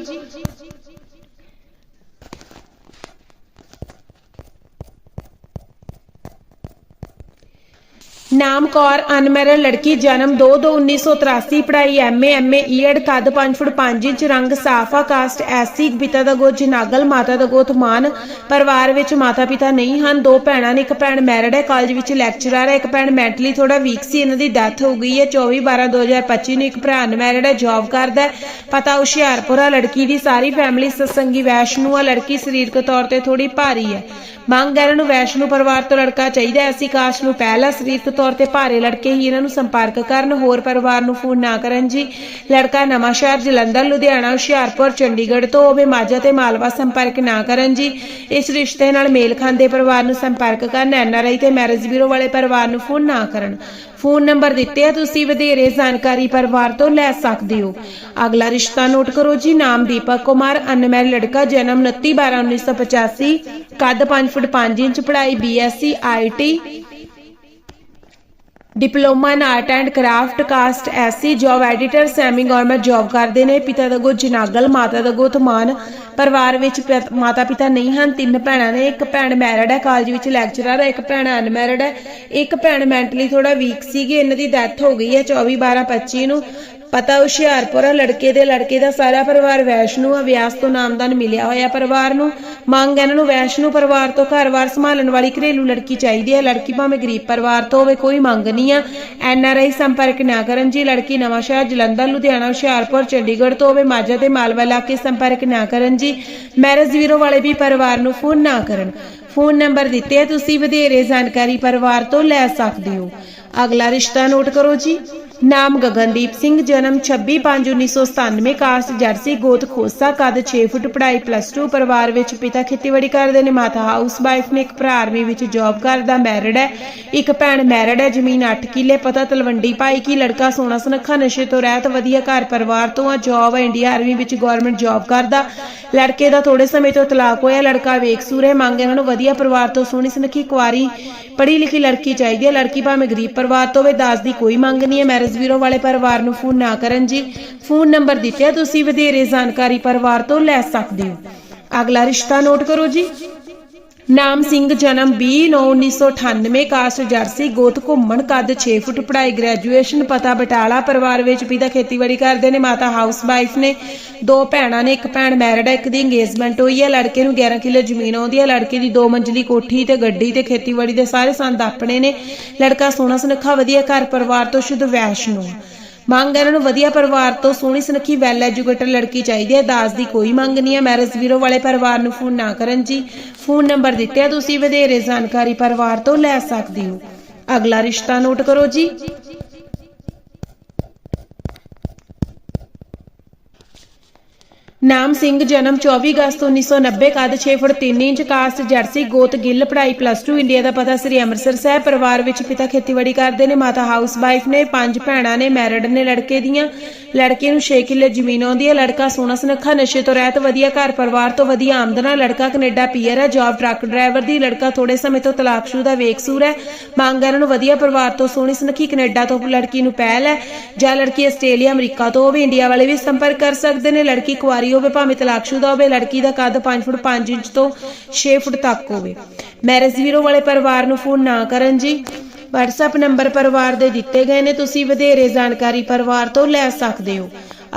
ਨਾਮ ਕੌਰ ਅਨਮੈਰਿਡ ਲੜਕੀ, ਜਨਮ 2/2/1983 ਪੜ੍ਹਾਈ ਐਮਏ ਐਮਏ ਈਐਡ ਕੱਦ 5 ਫੁੱਟ 5 ਇੰਚ, ਰੰਗ ਸਾਫਾ, ਕਾਸਟ ਐਸਸੀ ਪਿਤਾ ਦਾ ਗੋਤ ਜਨਾਗਲ, ਮਾਤਾ ਦਾ ਗੋਤ ਮਾਨ, ਪਰਿਵਾਰ ਵਿੱਚ ਮਾਤਾ ਪਿਤਾ ਨਹੀਂ ਹਨ, ਦੋ ਭੈਣਾਂ ਨੇ ਇੱਕ ਭੈਣ ਮੈਰਿਡ ਹੈ, ਕਾਲਜ ਵਿੱਚ ਲੈਕਚਰਰ ਹੈ, ਇੱਕ ਭੈਣ ਮੈਂਟਲੀ ਥੋੜਾ ਵੀਕ ਸੀ, ਇਹਨਾਂ ਦੀ ਡੈਥ ਹੋ ਗਈ ਹੈ 24 12 2025 ਨੂੰ ਇੱਕ ਭਰਾ ਅਨਮੈਰਿਡ ਹੈ, ਜੌਬ ਕਰਦਾ ਹੈ, ਪਤਾ ਹੁਸ਼ਿਆਰਪੁਰਾ ਲੜਕੀ ਦੀ ਸਾਰੀ ਫੈਮਿਲੀ ਸਤਸੰਗੀ, ਵੈਸ਼ਨੂ ਆ, ਲੜਕੀ ਸਰੀਰਕ ਤੌਰ ਤੇ ਥੋੜੀ ਭਾਰੀ ਹੈ ਮੰਗ ਹੈ ਇਹਨਾਂ ਨੂੰ ਵੈਸ਼ਨੂ ਪਰਿਵਾਰ ਤੋਂ ਲੜਕਾ ਚਾਹੀਦਾ ਹੈ। ਐਸੀ ਕਾਸ਼ ਨੂੰ ਪਹਿਲਾ ਸਰੀਰਕ ਤੌਰ ਤੇ ਭਾਰੇ ਲੜਕੇ ਹੀ ਇਹਨਾਂ ਨੂੰ ਸੰਪਰਕ ਕਰਨ, ਹੋਰ ਪਰਿਵਾਰ ਨੂੰ ਫੋਨ ਨਾ ਕਰਨ ਜੀ। ਲੜਕਾ ਨਵਾਂ ਸ਼ਹਿਰ ਜਲੰਧਰ, ਲੁਧਿਆਣਾ, ਹੁਸ਼ਿਆਰਪੁਰ, ਚੰਡੀਗੜ੍ਹ ਤੋਂ ਹੋਵੇ ਮਾਝਾ ਤੇ ਮਾਲਵਾ ਸੰਪਰਕ ਨਾ ਕਰਨ ਜੀ। ਇਸ ਰਿਸ਼ਤੇ ਨਾਲ ਮੇਲ ਖਾਂਦੇ ਪਰਿਵਾਰ ਨੂੰ ਸੰਪਰਕ ਕਰਨ ਐਨਆਰਆਈ ਤੇ ਮੈਰਿਜ ਬਿਊਰੋ ਵਾਲੇ ਪਰਿਵਾਰ ਨੂੰ ਫੋਨ ਨਾ ਕਰਨ। ਫੋਨ ਨੰਬਰ ਦਿੱਤੇ ਆ, ਤੁਸੀਂ ਵਧੇਰੇ ਜਾਣਕਾਰੀ ਪਰਿਵਾਰ ਤੋਂ ਲੈ ਸਕਦੇ ਹੋ। ਅਗਲਾ ਰਿਸ਼ਤਾ ਨੋਟ ਕਰੋ ਜੀ, ਨਾਮ ਦੀਪਕ ਕੁਮਾਰ, ਅਨਮੈਰਿਡ ਲੜਕਾ, ਜਨਮ 29 12 1985 ਕੱਦ 5 ਫੁੱਟ 5 ਇੰਚ, ਪੜ੍ਹਾਈ BSc IT diploma in art and craft caste SC, job editor, semi government job ਕਰਦੇ ਨੇ। ਪਿਤਾ ਦਾ ਗੋ ਜਨਾਗਲ ਮਾਤਾ ਦਾ ਗੋ ਧਮਾਨ ਪਰਿਵਾਰ ਵਿੱਚ ਮਾਤਾ ਪਿਤਾ ਨਹੀਂ ਹਨ, ਤਿੰਨ ਭੈਣਾਂ ਨੇ। ਇੱਕ ਭੈਣ ਮੈਰਿਡ ਹੈ, ਕਾਲਜ ਵਿੱਚ ਲੈਕਚਰਰ ਹੈ, ਇੱਕ ਭੈਣ ਅਨਮੈਰਿਡ ਹੈ। ਇੱਕ ਭੈਣ ਮੈਂਟਲੀ ਥੋੜਾ ਵੀਕ ਸੀਗੀ, ਇਹਨਾਂ ਦੀ ਡੈਥ ਹੋ ਗਈ ਹੈ 24 12 25 ਨੂੰ। ਪਤਾ ਹੁਸ਼ਿਆਰਪੁਰ ਆ, ਲੜਕੇ ਦੇ ਲੜਕੇ ਦਾ ਸਾਰਾ ਪਰਿਵਾਰ ਵੈਸ਼ਨੂ ਆ, ਵਿਆਸ ਤੋਂ ਨਾਮਦਾਨ ਮਿਲਿਆ ਹੋਇਆ ਪਰਿਵਾਰ ਨੂੰ। ਮੰਗ ਇਹਨਾਂ ਨੂੰ ਵੈਸ਼ਨੂ ਪਰਿਵਾਰ ਤੋਂ ਘਰ-ਬਾਰ ਸੰਭਾਲਣ ਵਾਲੀ ਘਰੇਲੂ ਲੜਕੀ ਚਾਹੀਦੀ ਹੈ ਲੜਕੀ ਭਾਵੇਂ ਗਰੀਬ ਪਰਿਵਾਰ ਤੋਂ ਹੋਵੇ, ਕੋਈ ਮੰਗ ਨਹੀਂ ਆ। ਐਨ ਆਰ ਆਈ ਸੰਪਰਕ ਨਾ ਕਰਨ ਜੀ, ਲੜਕੀ ਨਵਾਂ ਸ਼ਹਿਰ ਜਲੰਧਰ, ਲੁਧਿਆਣਾ, ਹੁਸ਼ਿਆਰਪੁਰ, ਚੰਡੀਗੜ੍ਹ ਤੋਂ ਹੋਵੇ, ਮਾਝਾ ਤੇ ਮਾਲਵਾ ਇਲਾਕੇ ਸੰਪਰਕ ਨਾ ਕਰਨ ਜੀ। ਮੈਰਿਜ ਵੀਰੋ ਵਾਲੇ ਵੀ ਪਰਿਵਾਰ ਨੂੰ ਫੋਨ ਨਾ ਕਰਨ। ਫੋਨ ਨੰਬਰ ਦਿੱਤੇ ਤੁਸੀਂ ਵਧੇਰੇ ਜਾਣਕਾਰੀ ਪਰਿਵਾਰ ਤੋਂ ਲੈ ਸਕਦੇ ਹੋ। ਅਗਲਾ ਰਿਸ਼ਤਾ ਨੋਟ ਕਰੋ ਜੀ। ਨਾਮ ਗਗਨਦੀਪ ਸਿੰਘ, ਜਨਮ 26/5/1997 ਕਾਸਟ ਜਰਸੀ, ਗੋਤ ਖੋਸਾ, ਕੱਦ 6 ਫੁੱਟ, ਪੜ੍ਹਾਈ ਪਲੱਸ 2 ਪਰਿਵਾਰ ਵਿੱਚ ਪਿਤਾ ਖੇਤੀਬਾੜੀ ਕਰਦੇ ਨੇ, ਮਾਤਾ ਹਾਊਸ ਵਾਈਫ ਨੇ, ਇੱਕ ਭਰਾ ਆਰਮੀ ਵਿੱਚ ਜੌਬ ਕਰਦਾ ਮੈਰਿਡ ਹੈ, ਇੱਕ ਭੈਣ ਮੈਰਿਡ ਹੈ, ਜ਼ਮੀਨ 8 ਕਿੱਲੇ, ਪਤਾ ਤਲਵੰਡੀ ਭਾਈ ਕੀ, ਲੜਕਾ ਸੋਨਾ ਸੁਨੱਖਾ, ਨਸ਼ੇ ਤੋਂ ਰਹਿਤ, ਵਧੀਆ ਘਰ ਪਰਿਵਾਰ ਤੋਂ ਆ ਜੌਬ ਹੈ, ਇੰਡੀਆ ਆਰਮੀ ਵਿੱਚ ਗਵਰਨਮੈਂਟ ਜੌਬ ਕਰਦਾ, ਲੜਕੇ ਦਾ ਥੋੜੇ ਸਮੇਂ ਤੋਂ ਤਲਾਕ ਹੋਇਆ, ਲੜਕਾ ਵੇਖਸੂਰ ਹੈ, ਮੰਗ ਇਹਨਾਂ ਨੂੰ ਵਧੀਆ ਪਰਿਵਾਰ ਤੋਂ ਸੋਹਣੀ ਸੁਨੱਖੀ ਕੁਆਰੀ, ਪੜ੍ਹੀ ਲਿਖੀ ਲੜਕੀ ਚਾਹੀਦੀ ਹੈ, ਲੜਕੀ ਭਾਵੇਂ ਗਰੀਬ ਪਰਿਵਾਰ ਤੋਂ ਹੋਵੇ ਦਾਜ ਦੀ ਕੋਈ ਮੰਗ ਨਹੀਂ ਹੈ ਮੈਰਿਜ ਬਿਊਰੋ ਵਾਲੇ ਪਰਿਵਾਰ ਨੂੰ ਫੋਨ ਨਾ ਕਰਨ ਜੀ। ਫੋਨ ਨੰਬਰ ਦਿੱਤੇ ਤੁਸੀਂ ਵਧੇਰੇ ਜਾਣਕਾਰੀ ਪਰਿਵਾਰ ਤੋਂ ਲੈ ਸਕਦੇ ਹੋ। ਅਗਲਾ ਰਿਸ਼ਤਾ ਨੋਟ ਕਰੋ ਜੀ। ਨਾਮ ਸਿੰਘ ਜਨਮ 20/9/1998 ਕਾਸਟ ਜਰਸੀ ਗੋਤ ਘੁੰਮਣ ਕੱਦ 6 ਫੁੱਟ ਪੜ੍ਹਾਈ ਗ੍ਰੈਜੂਏਸ਼ਨ ਪਤਾ ਬਟਾਲਾ ਪਰਿਵਾਰ ਵਿੱਚ ਪਿਤਾ ਖੇਤੀਬਾੜੀ ਕਰਦੇ ਨੇ, ਮਾਤਾ ਹਾਊਸ ਵਾਈਫ ਨੇ। ਦੋ ਭੈਣਾਂ ਨੇ, ਇੱਕ ਭੈਣ ਮੈਰਿਡ ਹੈ ਇੱਕ ਦੀ ਇੰਗੇਜਮੈਂਟ ਹੋਈ ਹੈ ਲੜਕੇ ਨੂੰ 11 ਕਿੱਲੇ ਜ਼ਮੀਨ ਆਉਂਦੀ ਹੈ ਲੜਕੇ ਦੀ ਦੋ ਮੰਜ਼ਲੀ ਕੋਠੀ ਤੇ ਗੱਡੀ ਤੇ ਖੇਤੀਬਾੜੀ ਦੇ ਸਾਰੇ ਸੰਦ ਆਪਣੇ ਨੇ। ਲੜਕਾ ਸੋਹਣਾ ਸੁਨੱਖਾ, ਵਧੀਆ ਘਰ ਪਰਿਵਾਰ ਤੋਂ ਸ਼ੁੱਧ ਵੈਸ਼ਨੂ। ਮੰਗ ਹੈ ਇਹਨਾਂ ਨੂੰ ਵਧੀਆ ਪਰਿਵਾਰ ਤੋਂ ਸੋਹਣੀ ਸੁਨੱਖੀ ਵੈਲ ਐਜੂਕੇਟਡ ਲੜਕੀ ਚਾਹੀਦੀ ਹੈ। ਦਾਜ ਦੀ ਕੋਈ ਮੰਗ ਨਹੀਂ ਹੈ। ਮੈਰਿਜ ਵੀਰੋ ਵਾਲੇ ਪਰਿਵਾਰ ਨੂੰ ਫੋਨ ਨਾ ਕਰਨ ਜੀ। ਫੋਨ ਨੰਬਰ ਦਿੱਤੇ ਆ ਤੁਸੀਂ। ਵਧੇਰੇ ਜਾਣਕਾਰੀ ਪਰਿਵਾਰ ਤੋਂ ਲੈ ਸਕਦੇ ਹੋ। ਅਗਲਾ ਰਿਸ਼ਤਾ ਨੋਟ ਕਰੋ ਜੀ। ਨਾਮ ਸਿੰਘ, ਜਨਮ 24 ਅਗਸਤ 1990 ਕੱਦ 6 ਫੁੱਟ 3 ਇੰਚ, ਕਾਸਟ ਜਰਸੀ, ਗੋਤ ਗਿੱਲ, ਪੜ੍ਹਾਈ ਪਲੱਸ 2 ਇੰਡੀਆ ਦਾ ਪਤਾ ਸ੍ਰੀ ਅੰਮ੍ਰਿਤਸਰ ਸਾਹਿਬ ਪਰਿਵਾਰ ਵਿੱਚ ਪਿਤਾ ਖੇਤੀਬਾੜੀ ਕਰਦੇ ਨੇ, ਮਾਤਾ ਹਾਊਸ ਵਾਈਫ ਨੇ, ਪੰਜ ਭੈਣਾਂ ਨੇ ਮੈਰਿਡ ਨੇ ਲੜਕੇ ਦੀਆਂ। ਲੜਕੇ ਨੂੰ 6 ਕਿੱਲੇ ਜ਼ਮੀਨ ਆਉਂਦੀ ਹੈ, ਲੜਕਾ ਸੋਹਣਾ ਸੁਨੱਖਾ, ਨਸ਼ੇ ਤੋਂ ਰਹਿਤ, ਵਧੀਆ ਘਰ ਪਰਿਵਾਰ ਤੋਂ ਵਧੀਆ ਆਮਦਨ ਲੜਕਾ ਕੈਨੇਡਾ ਪੀਅਰ ਹੈ ਜੌਬ ਟਰੱਕ ਡਰਾਈਵਰ ਦੀ, ਲੜਕਾ ਥੋੜੇ ਸਮੇਂ ਤੋਂ ਤਲਾਕਸ਼ੁਦਾ ਵੇਖਸੂਰ ਹੈ। ਮੰਗ ਹੈ ਨੂੰ ਵਧੀਆ ਪਰਿਵਾਰ ਤੋਂ ਸੋਹਣੀ ਸੁਨੱਖੀ ਕੈਨੇਡਾ ਤੋਂ ਲੜਕੀ ਨੂੰ ਪਹਿਲ ਹੈ, ਜਾਂ ਲੜਕੀ ਆਸਟ੍ਰੇਲੀਆ, ਅਮਰੀਕਾ ਤੋਂ ਵੀ ਇੰਡੀਆ ਵਾਲੇ ਵੀ ਸੰਪਰਕ ਕਰ ਸਕਦੇ ਨੇ, ਲੜਕੀ ਕੁਆਰੀ ਹੋਵੇ, ਭਾਵੇਂ ਤਲਾਕਸ਼ੁਦਾ ਹੋਵੇ, ਲੜਕੀ ਦਾ ਕੱਦ 5 ਫੁੱਟ 5 ਇੰਚ ਤੋਂ 6 ਫੁੱਟ ਤੱਕ ਹੋਵੇ। ਮੈਰਿਜ ਵੀਰੋ ਵਾਲੇ ਪਰਿਵਾਰ ਨੂੰ ਫੋਨ ਨਾ ਕਰਨ ਜੀ। WhatsApp ਨੰਬਰ ਪਰਿਵਾਰ ਦੇ ਦਿੱਤੇ ਗਏ ਨੇ, ਤੁਸੀਂ ਵਧੇਰੇ ਜਾਣਕਾਰੀ ਪਰਿਵਾਰ ਤੋਂ ਲੈ ਸਕਦੇ ਹੋ।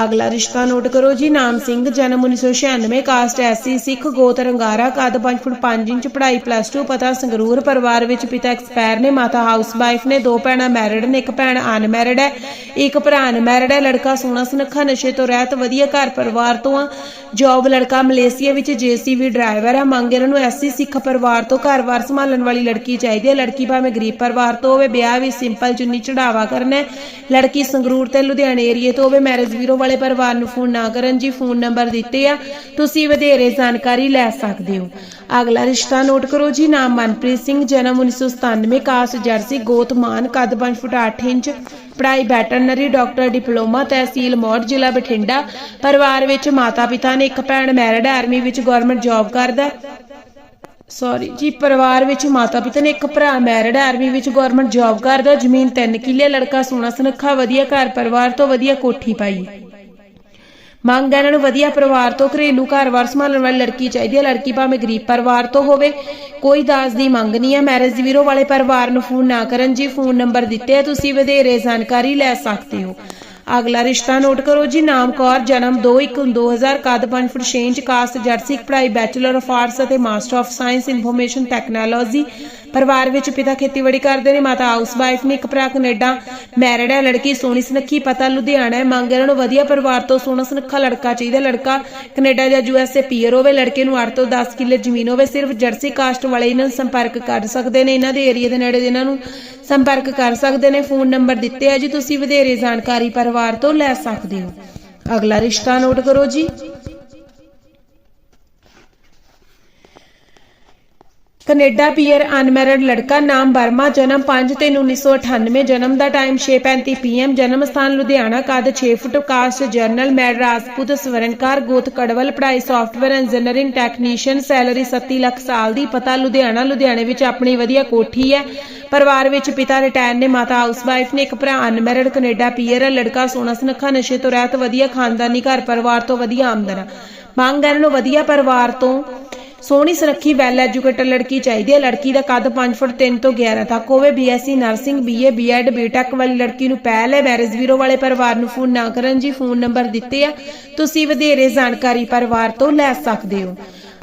ਅਗਲਾ ਰਿਸ਼ਤਾ ਨੋਟ ਕਰੋ ਜੀ, ਨਾਮ ਸਿੰਘ, ਜਨਮ 1996 ਕਾਸਟ ਐਸਸੀ, ਸਿੱਖ ਗੋਤ ਰੰਗਾਰਾ ਕੱਦ 5 ਫੁੱਟ 5 ਇੰਚ, ਪੜ੍ਹਾਈ ਪਲੱਸ 2 ਪਤਾ ਸੰਗਰੂਰ, ਪਰਿਵਾਰ ਵਿੱਚ ਪਿਤਾ ਐਕਸਪਾਇਰ ਨੇ, ਮਾਤਾ ਹਾਊਸ ਨੇ, ਦੋ ਭੈਣਾਂ ਮੈਰਿਡ ਨੇ, ਇੱਕ ਭੈਣ ਅਨਮੈਰਿਡ ਹੈ, ਇੱਕ ਭਰਾ ਅਨਮੈਰਿਡ ਹੈ, ਲੜਕਾ ਸੋਹਣਾ ਸੁਨੱਖਾ, ਨਸ਼ੇ ਤੋਂ ਰਹਿਤ, ਵਧੀਆ ਘਰ ਪਰਿਵਾਰ ਤੋਂ ਆ ਜੌਬ ਲੜਕਾ ਮਲੇਸੀਆ ਵਿੱਚ ਜੀਸੀਬੀ ਡਰਾਈਵਰ ਹੈ ਮੰਗ ਇਹਨਾਂ ਨੂੰ ਐਸਸੀ ਸਿੱਖ ਪਰਿਵਾਰ ਤੋਂ ਘਰ ਵਾਰ ਸੰਭਾਲਣ ਵਾਲੀ ਲੜਕੀ ਚਾਹੀਦੀ ਹੈ, ਲੜਕੀ ਭਾਵੇਂ ਗਰੀਬ ਪਰਿਵਾਰ ਤੋਂ ਹੋਵੇ, ਵਿਆਹ ਵੀ ਸਿੰਪਲ ਚੁੰਨੀ ਚੜਾਵਾ ਕਰਨਾ ਹੈ, ਲੜਕੀ ਸੰਗਰੂਰ ਤੇ ਲੁਧਿਆਣੇ ਏਰੀਏ ਤੋਂ ਹੋਵੇ ਮੈਰਿਜ ਵੀਰੋ ਵਾਲੇ ਪਰਿਵਾਰ ਨੂੰ ਫੋਨ ਨਾ ਕਰਨ ਜੀ, ਫੋਨ ਨੰਬਰ ਦਿੱਤੇ ਆ। ਤੁਸੀਂ ਵਧੇਰੇ ਜਾਣਕਾਰੀ ਲੈ ਸਕਦੇ ਹੋ। ਅਗਲਾ ਰਿਸ਼ਤਾ ਨੋਟ ਕਰੋ ਜੀ, ਨਾਮ ਮਨਪ੍ਰੀਤ ਸਿੰਘ, ਜਨਮ 1997 ਕਾਸਟ ਜਰਸੀ, ਗੋਤ ਮਾਨ, ਕੱਦ 5 ਫੁੱਟ 8 ਇੰਚ, ਪੜ੍ਹਾਈ ਵੈਟਰਨਰੀ ਡਾਕਟਰ, ਡਿਪਲੋਮਾ, ਤਹਿਸੀਲ ਮੌੜ, ਜ਼ਿਲ੍ਹਾ ਬਠਿੰਡਾ। ਪਰਿਵਾਰ ਵਿੱਚ ਮਾਤਾ ਪਿਤਾ ਨੇ ਇੱਕ ਭੈਣ ਮੈਰਿਡ, ਆਰਮੀ ਵਿੱਚ ਗਵਰਨਮੈਂਟ ਜੌਬ ਕਰਦਾ। ਸੌਰੀ ਜੀ, ਪਰਿਵਾਰ ਵਿੱਚ ਮਾਤਾ ਪਿਤਾ ਨੇ ਇੱਕ ਭਰਾ ਮੈਰਿਡ, ਆਰਮੀ ਵਿੱਚ ਗਵਰਨਮੈਂਟ ਜੌਬ ਕਰਦਾ। ਜ਼ਮੀਨ 3 ਕਿੱਲੇ, ਲੜਕਾ ਸੋਨਾ ਸੁਨੱਖਾ, ਵਧੀਆ ਘਰ ਪਰਿਵਾਰ ਤੋਂ ਵਧੀਆ ਕੋਠੀ ਪਾਈ। ਮੰਗ ਹੈ ਇਹਨਾਂ ਨੂੰ ਵਧੀਆ ਪਰਿਵਾਰ ਤੋਂ, ਘਰੇਲੂ ਘਰ-ਬਾਰ ਸੰਭਾਲਣ ਵਾਲੀ ਲੜਕੀ ਚਾਹੀਦੀ ਹੈ। ਲੜਕੀ ਭਾਵੇਂ ਗਰੀਬ ਪਰਿਵਾਰ ਤੋਂ ਹੋਵੇ, ਕੋਈ ਦਾਜ ਦੀ ਮੰਗ ਨਹੀਂ ਹੈ। ਮੈਰਿਜ ਵੀਰੋ ਵਾਲੇ ਪਰਿਵਾਰ ਨੂੰ ਫੋਨ ਨਾ ਕਰਨ ਜੀ, ਫੋਨ ਨੰਬਰ ਦਿੱਤੇ ਆ, ਤੁਸੀਂ ਵਧੇਰੇ ਜਾਣਕਾਰੀ ਲੈ ਸਕਦੇ ਹੋ। ਅਗਲਾ ਰਿਸ਼ਤਾ ਨੋਟ ਕਰੋ ਜੀ, ਨਾਮ ਕੌਰ, ਜਨਮ 2/1/2000 ਕੱਦ 5 ਫੁੱਟ 6 ਇੰਚ, ਕਾਸਟ ਜਰਸੀ, ਪੜ੍ਹਾਈ ਬੈਚਲਰ ਆਫ ਆਰਟਸ ਅਤੇ master of science information technology ਪਰਿਵਾਰ ਵਿੱਚ ਪਿਤਾ ਖੇਤੀਬਾੜੀ ਕਰਦੇ ਨੇ, ਮਾਤਾ ਹਾਊਸ ਵਾਈਫ ਨੇ, ਇੱਕ ਭਰਾ ਕੈਨੇਡਾ ਮੈਰਿਡ ਹੈ, ਲੜਕੀ ਸੋਹਣੀ ਸੁਨੱਖੀ, ਪਤਾ ਲੁਧਿਆਣਾ ਹੈ। ਮੰਗ ਇਹਨਾਂ ਨੂੰ ਵਧੀਆ ਪਰਿਵਾਰ ਤੋਂ ਸੋਹਣਾ ਸੁਨੱਖਾ ਲੜਕਾ ਚਾਹੀਦਾ। ਲੜਕਾ ਕੈਨੇਡਾ ਜਾਂ ਯੂਐਸਏ ਪੀਅਰ ਹੋਵੇ, ਲੜਕੇ ਨੂੰ 8 ਤੋਂ 10 ਕਿੱਲੇ ਜ਼ਮੀਨ ਹੋਵੇ, ਸਿਰਫ ਜਰਸੀ ਕਾਸਟ ਵਾਲੇ ਇਹਨਾਂ ਨੂੰ ਸੰਪਰਕ ਕਰ ਸਕਦੇ ਨੇ। ਇਹਨਾਂ ਦੇ ਏਰੀਆ ਦੇ ਨੇੜੇ ਦੇ ਇਹਨਾਂ ਨੂੰ ਸੰਪਰਕ ਕਰ ਸਕਦੇ ਨੇ। ਫੋਨ ਨੰਬਰ ਦਿੱਤੇ ਆ ਜੀ, ਤੁਸੀਂ ਵਧੇਰੇ ਜਾਣਕਾਰੀ ਪਰਿਵਾਰ ਤੋਂ ਲੈ ਸਕਦੇ ਹੋ। ਅਗਲਾ ਰਿਸ਼ਤਾ ਨੋਟ ਕਰੋ ਜੀ। ਕੈਨੇਡਾ ਪੀਅਰ ਅਨਮੈਰਿਡ ਲੜਕਾ ਨਾਮ ਵਰਮਾ, ਜਨਮ 5 ਤਿੰਨ 1998 ਜਨਮ ਦਾ ਟਾਈਮ 6:35 ਪੀਐਮ ਜਨਮ ਸਥਾਨ ਲੁਧਿਆਣਾ, ਕੱਦ 6 ਫੁੱਟ ਕਾਸਟ ਜਰਨਲ ਮੈਡ ਰਾਜਪੂਤ ਸਵਰਨਕਾਰ, ਗੋਤ ਕੜਵਲ, ਪੜ੍ਹਾਈ software engineering technician salary 37 lakh ਸਾਲ ਦੀ, ਪਤਾ ਲੁਧਿਆਣਾ, ਲੁਧਿਆਣੇ ਵਿੱਚ ਆਪਣੀ ਵਧੀਆ ਕੋਠੀ ਹੈ ਪਰਿਵਾਰ ਵਿੱਚ ਪਿਤਾ ਰਿਟਾਇਰ ਨੇ, ਮਾਤਾ ਹਾਊਸਵਾਈਫ ਨੇ, ਇੱਕ ਭਰਾ ਅਨਮੈਰਿਡ, ਕੈਨੇਡਾ ਪੀਅਰ ਹੈ ਲੜਕਾ ਸੋਹਣਾ ਸੁਨੱਖਾ, ਨਸ਼ੇ ਤੋਂ ਰਹਿਤ, ਵਧੀਆ ਖਾਨਦਾਨੀ, ਘਰ ਪਰਿਵਾਰ ਤੋਂ ਵਧੀਆ ਆਮਦਨ ਹੈ। ਮੰਗ ਕਰਨ ਨੂੰ ਵਧੀਆ ਪਰਿਵਾਰ ਤੋਂ ਸੋਹਣੀ ਸੁਰੱਖੀ ਵੈਲ ਐਜੂਕੇਟਡ ਲੜਕੀ ਚਾਹੀਦੀ ਹੈ। ਲੜਕੀ ਦਾ ਕੱਦ 5 ਫੁੱਟ 3 ਤੋਂ 11 ਤੱਕ ਹੋਵੇ। BSc nursing BA BEd B Tech ਵਾਲੀ ਲੜਕੀ ਨੂੰ ਪਹਿਲ ਹੈ। ਮੈਰਿਜ ਵੀਰੋ ਵਾਲੇ ਪਰਿਵਾਰ ਨੂੰ ਫੋਨ ਨਾ ਕਰਨ ਜੀ, ਫੋਨ ਨੰਬਰ ਦਿੱਤੇ ਆ। ਤੁਸੀਂ ਵਧੇਰੇ ਜਾਣਕਾਰੀ ਪਰਿਵਾਰ ਤੋਂ ਲੈ ਸਕਦੇ ਹੋ।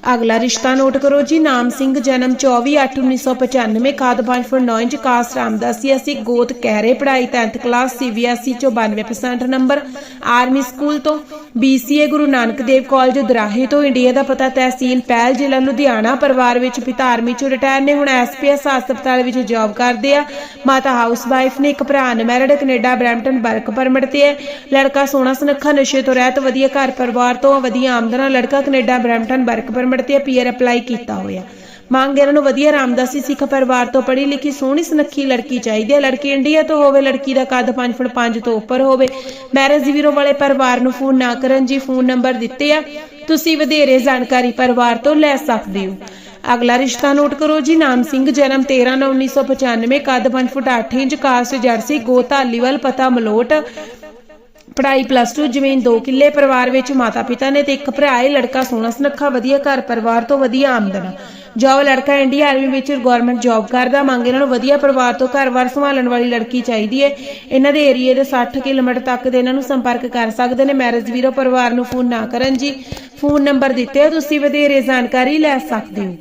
ਅਗਲਾ ਰਿਸ਼ਤਾ ਨੋਟ ਕਰੋ ਜੀ, ਨਾਮ ਸਿੰਘ, ਜਨਮ 24/8/1995 ਕਾਦ 5 9 ਇੰਚ ਕਾਸਟ ਰਾਮਦਾਸੀ ਅਸੀਂ ਗੋਤ ਕਹਿਰੇ, ਪੜ੍ਹਾਈ 10th ਕਲਾਸ ਸੀਬੀਐਸਈ ਚੋਂ 92% ਨੰਬਰ ਆਰਮੀ ਸਕੂਲ ਤੋਂ BCA ਗੁਰੂ ਨਾਨਕ ਦੇਵ ਕਾਲਜ ਦਰਾਹੇ ਤੋਂ, ਇੰਡੀਆ ਦਾ ਪਤਾ ਤਹਿਸੀਲ ਪਹਿਲ ਜ਼ਿਲ੍ਹਾ ਲੁਧਿਆਣਾ, ਪਰਿਵਾਰ ਵਿੱਚ ਪਿਤਾ ਆਰਮੀ ਚੋਂ ਰਿਟਾਇਰ ਨੇ, ਹੁਣ ਐਸਪੀਐਸ ਹਸਪਤਾਲ ਵਿੱਚ ਜੌਬ ਕਰਦੇ ਆ, ਮਾਤਾ ਹਾਊਸ ਵਾਈਫ ਨੇ, ਇੱਕ ਭਰਾ unmarried, Canada, Brampton work permit ਤੇ ਹੈ, ਲੜਕਾ ਸੋਹਣਾ ਸੁਨੱਖਾ, ਨਸ਼ੇ ਤੋਂ ਰਹਿਤ, ਵਧੀਆ ਘਰ ਪਰਿਵਾਰ ਤੋਂ, ਵਧੀਆ ਆਮਦਨ, ਲੜਕਾ ਕੈਨੇਡਾ, ਬਰੈਂਪਟਨ ਵਰਕ ਪਰਮਿਟ ਤੇ ਪੀਆਰ ਅਪਲਾਈ ਕੀਤਾ ਹੋਇਆ। ਮੰਗ ਇਹਨਾਂ ਨੂੰ ਵਧੀਆ ਰਾਮਦਾਸੀ ਸਿੱਖ ਪਰਿਵਾਰ ਤੋਂ ਪੜ੍ਹੀ ਲਿਖੀ ਸੋਹਣੀ ਸੁਨੱਖੀ ਲੜਕੀ ਚਾਹੀਦੀ ਹੈ। ਲੜਕੀ ਇੰਡੀਆ ਤੋਂ ਹੋਵੇ, ਲੜਕੀ ਦਾ ਕੱਦ 5 ਫੁੱਟ 5 ਤੋਂ ਉੱਪਰ ਹੋਵੇ ਮੈਰਿਜ ਵੀਰੋ ਵਾਲੇ ਪਰਿਵਾਰ ਨੂੰ ਫੋਨ ਨਾ ਕਰਨ ਜੀ ਫੋਨ ਨੰਬਰ ਦਿੱਤੇ ਆ। ਤੁਸੀਂ ਵਧੇਰੇ ਜਾਣਕਾਰੀ ਪਰਿਵਾਰ ਤੋਂ ਲੈ ਸਕਦੇ ਹੋ। ਅਗਲਾ ਰਿਸ਼ਤਾ ਨੋਟ ਕਰੋ ਜੀ, ਨਾਮ ਸਿੰਘ, ਜਨਮ 13 9 1995 ਕੱਦ 5 ਫੁੱਟ 8 ਇੰਚ, ਕਾਸਟ ਜਰਸੀ, ਗੋਤਾਲੀਵਾਲ, ਪਤਾ ਮਲੋਟ। ਪੜ੍ਹਾਈ ਪਲੱਸ 2 ਜ਼ਮੀਨ 2 ਕਿੱਲੇ ਪਰਿਵਾਰ ਵਿੱਚ ਮਾਤਾ ਪਿਤਾ ਨੇ ਤੇ ਇੱਕ ਭਰਾ ਹੈ, ਲੜਕਾ ਸੋਹਣਾ ਸੁਨੱਖਾ, ਵਧੀਆ ਘਰ ਪਰਿਵਾਰ ਤੋਂ ਵਧੀਆ ਆਮਦਨ। ਜੋਬ ਲੜਕਾ ਇੰਡੀਆ ਆਰਮੀ ਵਿੱਚ ਗਵਰਨਮੈਂਟ ਜੌਬ ਕਰਦਾ, ਮੰਗ ਇਹਨਾਂ ਨੂੰ ਵਧੀਆ ਪਰਿਵਾਰ ਤੋਂ ਘਰ ਵਾਰ ਸੰਭਾਲਣ ਵਾਲੀ ਲੜਕੀ ਚਾਹੀਦੀ ਹੈ। ਇਹਨਾਂ ਦੇ ਏਰੀਏ ਦੇ 60 ਕਿਲੋਮੀਟਰ ਤੱਕ ਦੇ ਇਹਨਾਂ ਨੂੰ ਸੰਪਰਕ ਕਰ ਸਕਦੇ ਨੇ। ਮੈਰਿਜ ਵੀਰੋ ਪਰਿਵਾਰ ਨੂੰ ਫੋਨ ਨਾ ਕਰਨ ਜੀ। ਫੋਨ ਨੰਬਰ ਦਿੱਤੇ ਆ ਤੁਸੀਂ, ਵਧੇਰੇ ਜਾਣਕਾਰੀ ਲੈ ਸਕਦੇ ਹੋ।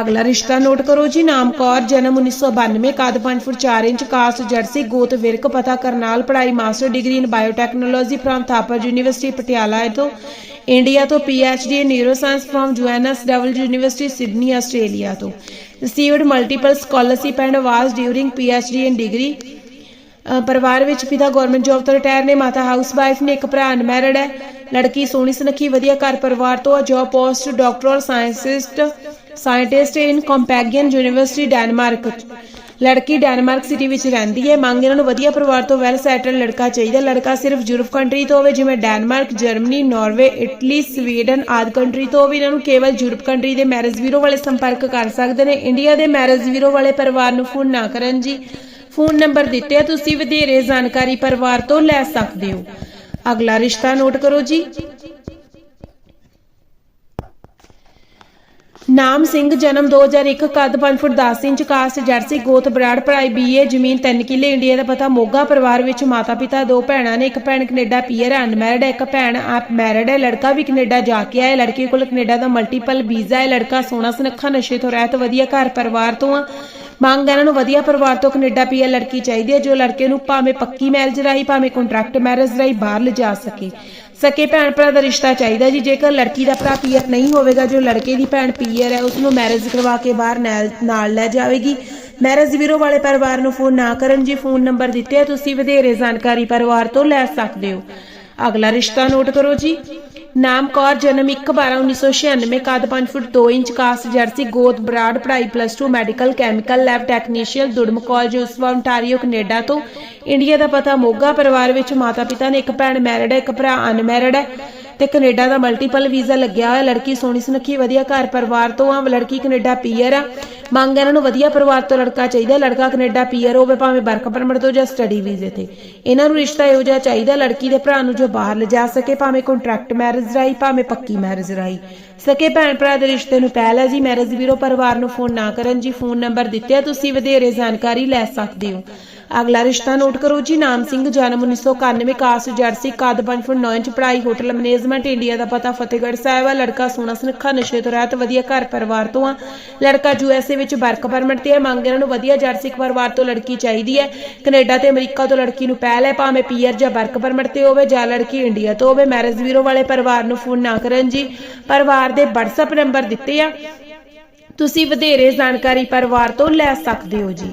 ਅਗਲਾ ਰਿਸ਼ਤਾ ਨੋਟ ਕਰੋ ਜੀ, ਨਾਮ ਕੌਰ, ਜਨਮ 1992 ਕੱਦ 5 ਫੁੱਟ 4 ਇੰਚ ਕਾਸਟ ਜਰਸੀ, ਗੋਤ, ਵਿਰਕ, ਪਤਾ, ਕਰਨਾਲ, ਪੜ੍ਹਾਈ, master degree in biotechnology from Thapar university, Patiala ਤੋਂ, ਇੰਡੀਆ ਤੋਂ, ਪੀਐਚਡੀ ਇਨ ਨਿਊਰੋਸਾਇੰਸ ਫਰਮ ਜੁਐਨਸ ਡਬਲ ਯੂਨੀਵਰਸਿਟੀ, ਸਿਡਨੀ, ਆਸਟ੍ਰੇਲੀਆ ਤੋਂ received multiple scholarship and awards during PhD in degree ਪਰਿਵਾਰ ਵਿੱਚ ਪਿਤਾ ਗਵਰਨਮੈਂਟ ਜੌਬ ਤੋਂ ਰਿਟਾਇਰ ਨੇ, ਮਾਤਾ ਹਾਊਸ ਵਾਈਫ ਨੇ, ਇੱਕ ਭਰਾ ਅਨਮੈਰਿਡ ਹੈ, ਲੜਕੀ ਸੋਹਣੀ ਸੁਨੱਖੀ, ਵਧੀਆ ਘਰ ਪਰਿਵਾਰ ਤੋਂ job post doctoral scientist scientist in ਕੰਪੈਗੀਅਨ university Denmark ਲੜਕੀ ਡੈਨਮਾਰਕ ਸਿਟੀ ਵਿੱਚ ਰਹਿੰਦੀ ਹੈ। ਮੰਗ ਇਹਨਾਂ ਨੂੰ ਵਧੀਆ ਪਰਿਵਾਰ ਤੋਂ ਵੈਲ ਸੈਟਲ ਲੜਕਾ ਚਾਹੀਦਾ। ਲੜਕਾ ਸਿਰਫ ਯੂਰਪ ਕੰਟਰੀ ਤੋਂ ਹੋਵੇ, ਜਿਵੇਂ Denmark Germany Norway Italy Sweden ਆਦਿ ਕੰਟਰੀ ਤੋਂ ਹੋਵੇ ਇਹਨਾਂ ਨੂੰ ਕੇਵਲ ਯੂਰਪ ਕੰਟਰੀ ਦੇ ਮੈਰਿਜ ਵੀਰੋ ਵਾਲੇ ਸੰਪਰਕ ਕਰ ਸਕਦੇ ਨੇ। ਇੰਡੀਆ ਦੇ ਮੈਰਿਜ ਵੀਰੋ ਵਾਲੇ ਪਰਿਵਾਰ ਨੂੰ ਫੋਨ ਨਾ ਕਰਨ ਜੀ। ਫੋਨ ਨੰਬਰ ਦਿੱਤੇ ਆ। ਤੁਸੀਂ ਵਧੇਰੇ ਜਾਣਕਾਰੀ ਪਰਿਵਾਰ ਤੋਂ ਲੈ ਸਕਦੇ ਹੋ। ਅਗਲਾ ਰਿਸ਼ਤਾ ਨੋਟ ਕਰੋ ਜੀ। ਨਾਮ ਸਿੰਘ, ਜਨਮ 2001 ਕੱਦ 5 ਫੁੱਟ 10 ਇੰਚ, ਕਾਸਟ ਜਰਸੀ, ਗੋਤ, ਬਰਾੜ, ਪੜ੍ਹਾਈ ਬੀਏ ਜ਼ਮੀਨ 3 ਕਿੱਲੇ ਇੰਡੀਆ ਦਾ ਪਤਾ, ਮੋਗਾ ਪਰਿਵਾਰ ਵਿੱਚ ਮਾਤਾ ਪਿਤਾ, ਦੋ ਭੈਣਾਂ ਨੇ, ਇੱਕ ਭੈਣ ਕੈਨੇਡਾ ਪੀਅਰ ਅਨਮੈਰਿਡ ਹੈ, ਇੱਕ ਭੈਣ ਆਪ ਮੈਰਿਡ ਹੈ, ਲੜਕਾ ਵੀ ਕੈਨੇਡਾ ਜਾ ਕੇ ਆਇਆ ਲੜਕੀ ਕੋਲ ਕੈਨੇਡਾ ਦਾ ਮਲਟੀਪਲ ਵੀਜ਼ਾ ਹੈ, ਲੜਕਾ ਸੋਹਣਾ ਸੁਨੱਖਾ, ਨਸ਼ੇ ਤੋਂ ਰਹਿਤ, ਵਧੀਆ ਘਰ ਪਰਿਵਾਰ ਤੋਂ ਆ। ਮੰਗ ਇਹਨਾਂ ਨੂੰ ਵਧੀਆ ਪਰਿਵਾਰ ਤੋਂ ਕੈਨੇਡਾ ਪੀਅਰ ਲੜਕੀ ਚਾਹੀਦੀ ਹੈ, ਜੋ ਲੜਕੇ ਨੂੰ ਭਾਵੇਂ ਪੱਕੀ ਮੈਰਿਜ ਰਾਹੀਂ, ਭਾਵੇਂ ਕੰਟਰੈਕਟ ਮੈਰਿਜ ਰਾਹੀਂ ਬਾਹਰ ਲਿਜਾ ਸਕੇ। ਸਕੇ ਭੈਣ ਭਰਾ ਦਾ ਰਿਸ਼ਤਾ ਚਾਹੀਦਾ ਜੀ, ਜੇਕਰ ਲੜਕੀ ਦਾ ਭਰਾ ਪੀਅਰ ਨਹੀਂ ਹੋਵੇਗਾ, ਜੋ ਲੜਕੇ ਦੀ ਭੈਣ ਪੀਅਰ ਹੈ ਉਸ ਨੂੰ ਮੈਰਿਜ ਕਰਵਾ ਕੇ ਬਾਹਰ ਨਾਲ- ਲੈ ਜਾਵੇਗੀ। ਮੈਰਿਜ ਬਿਊਰੋ ਵਾਲੇ ਪਰਿਵਾਰ ਨੂੰ ਫੋਨ ਨਾ ਕਰਨ ਜੀ ਫੋਨ ਨੰਬਰ ਦਿੱਤੇ ਆ, ਤੁਸੀਂ ਵਧੇਰੇ ਜਾਣਕਾਰੀ ਪਰਿਵਾਰ ਤੋਂ ਲੈ ਸਕਦੇ ਹੋ। ਅਗਲਾ ਰਿਸ਼ਤਾ ਨੋਟ ਕਰੋ ਜੀ। ਨਾਮ ਕੌਰ, ਜਨਮ 1/12/1996 ਕੱਦ 5 ਫੁੱਟ 2 ਇੰਚ, ਕਾਸਟ ਜਰਸੀ ਗੋਤ ਬਰਾੜ, ਪੜ੍ਹਾਈ plus 2 medical chemical lab technician Durham college Oshawa Ontario Canada ਤੋਂ। ਇੰਡੀਆ ਦਾ ਪਤਾ ਮੋਗਾ ਪਰਿਵਾਰ ਵਿੱਚ ਮਾਤਾ ਪਿਤਾ ਨੇ, ਇੱਕ ਭੈਣ ਮੈਰਿਡ ਹੈ, ਇੱਕ ਭਰਾ ਅਨਮੈਰਿਡ ਹੈ। ਤੇ ਕੈਨੇਡਾ ਦਾ ਮਲਟੀਪਲ ਵੀਜ਼ਾ ਲੱਗਿਆ ਹੋਇਆ। ਲੜਕੀ ਸੋਹਣੀ ਸੁਨੱਖੀ, ਵਧੀਆ ਘਰ ਪਰਿਵਾਰ ਤੋਂ ਆ। ਲੜਕੀ ਕੈਨੇਡਾ ਪੀਅਰ ਆ। ਮੰਗ ਇਹਨਾਂ ਨੂੰ ਵਧੀਆ ਪਰਿਵਾਰ ਤੋਂ ਲੜਕਾ ਚਾਹੀਦਾ। ਲੜਕਾ ਕੈਨੇਡਾ ਪੀਅਰ ਹੋਵੇ, ਭਾਵੇਂ ਵਰਕ ਪਰਮਿਟ ਤੋਂ ਜਾਂ ਸਟੱਡੀ ਵੀਜ਼ੇ ਤੇ। ਇਹਨਾਂ ਨੂੰ ਰਿਸ਼ਤਾ ਇਹੋ ਜਿਹਾ ਚਾਹੀਦਾ, ਲੜਕੀ ਦੇ ਭਰਾ ਨੂੰ ਜੋ ਬਾਹਰ ਲਿਜਾ ਸਕੇ, ਭਾਵੇਂ ਕੰਟਰੈਕਟ ਮੈਰਿਜ ਰਾਹੀਂ, ਭਾਵੇਂ ਪੱਕੀ ਮੈਰਿਜ ਰਾਈ ਸਕੇ ਭੈਣ ਭਰਾ ਦੇ ਰਿਸ਼ਤੇ ਨੂੰ ਪਹਿਲ ਹੈ ਜੀ। ਮੈਰਿਜ ਵੀਰੋ, ਪਰਿਵਾਰ ਨੂੰ ਫੋਨ ਨਾ ਕਰਨ ਜੀ। ਫੋਨ ਨੰਬਰ ਦਿੱਤੇ ਆ, ਤੁਸੀਂ ਵਧੇਰੇ ਜਾਣਕਾਰੀ ਲੈ ਸਕਦੇ ਹੋ। ਅਗਲਾ ਰਿਸ਼ਤਾ ਨੋਟ ਕਰੋ ਜੀ, ਨਾਮ ਸਿੰਘ, ਜਨਮ 1991 ਕਾਸਟ ਜਰਸੀ, ਕੱਦ 5 ਫੁੱਟ 9 ਇੰਚ, ਪੜ੍ਹਾਈ, ਹੋਟਲ ਮੈਨੇਜਮੈਂਟ, ਇੰਡੀਆ ਦਾ ਪਤਾ, ਫਤਿਹਗੜ੍ਹ ਸਾਹਿਬ ਆ। ਲੜਕਾ ਸੋਹਣਾ, ਸੁਨੱਖਾ, ਨਸ਼ੇ ਤੋਂ ਰਹਿਤ, ਵਧੀਆ ਘਰ ਪਰਿਵਾਰ ਤੋਂ ਆ। ਲੜਕਾ ਯੂਐਸਏ ਵਿੱਚ ਵਰਕ ਪਰਮਿਟ ਤੇ ਹੈ ਮੰਗ ਇਹਨਾਂ ਨੂੰ ਵਧੀਆ ਜਰਸੀ ਪਰਿਵਾਰ ਤੋਂ ਲੜਕੀ ਚਾਹੀਦੀ ਹੈ। ਕੈਨੇਡਾ ਤੇ ਅਮਰੀਕਾ ਤੋਂ ਲੜਕੀ ਨੂੰ ਪਹਿਲ ਹੈ, ਭਾਵੇਂ ਪੀਆਰ ਜਾਂ ਵਰਕ ਪਰਮਿਟ ਤੇ ਹੋਵੇ ਜਾਂ ਲੜਕੀ ਇੰਡੀਆ ਤੋਂ ਹੋਵੇ। ਮੈਰਿਜ ਬਿਊਰੋ ਵਾਲੇ ਪਰਿਵਾਰ ਨੂੰ ਫੋਨ ਨਾ ਕਰਨ ਜੀ। ਪਰਿਵਾਰ ਦੇ WhatsApp ਨੰਬਰ ਦਿੱਤੇ ਆ। ਤੁਸੀਂ ਵਧੇਰੇ ਜਾਣਕਾਰੀ ਪਰਿਵਾਰ ਤੋਂ ਲੈ ਸਕਦੇ ਹੋ ਜੀ।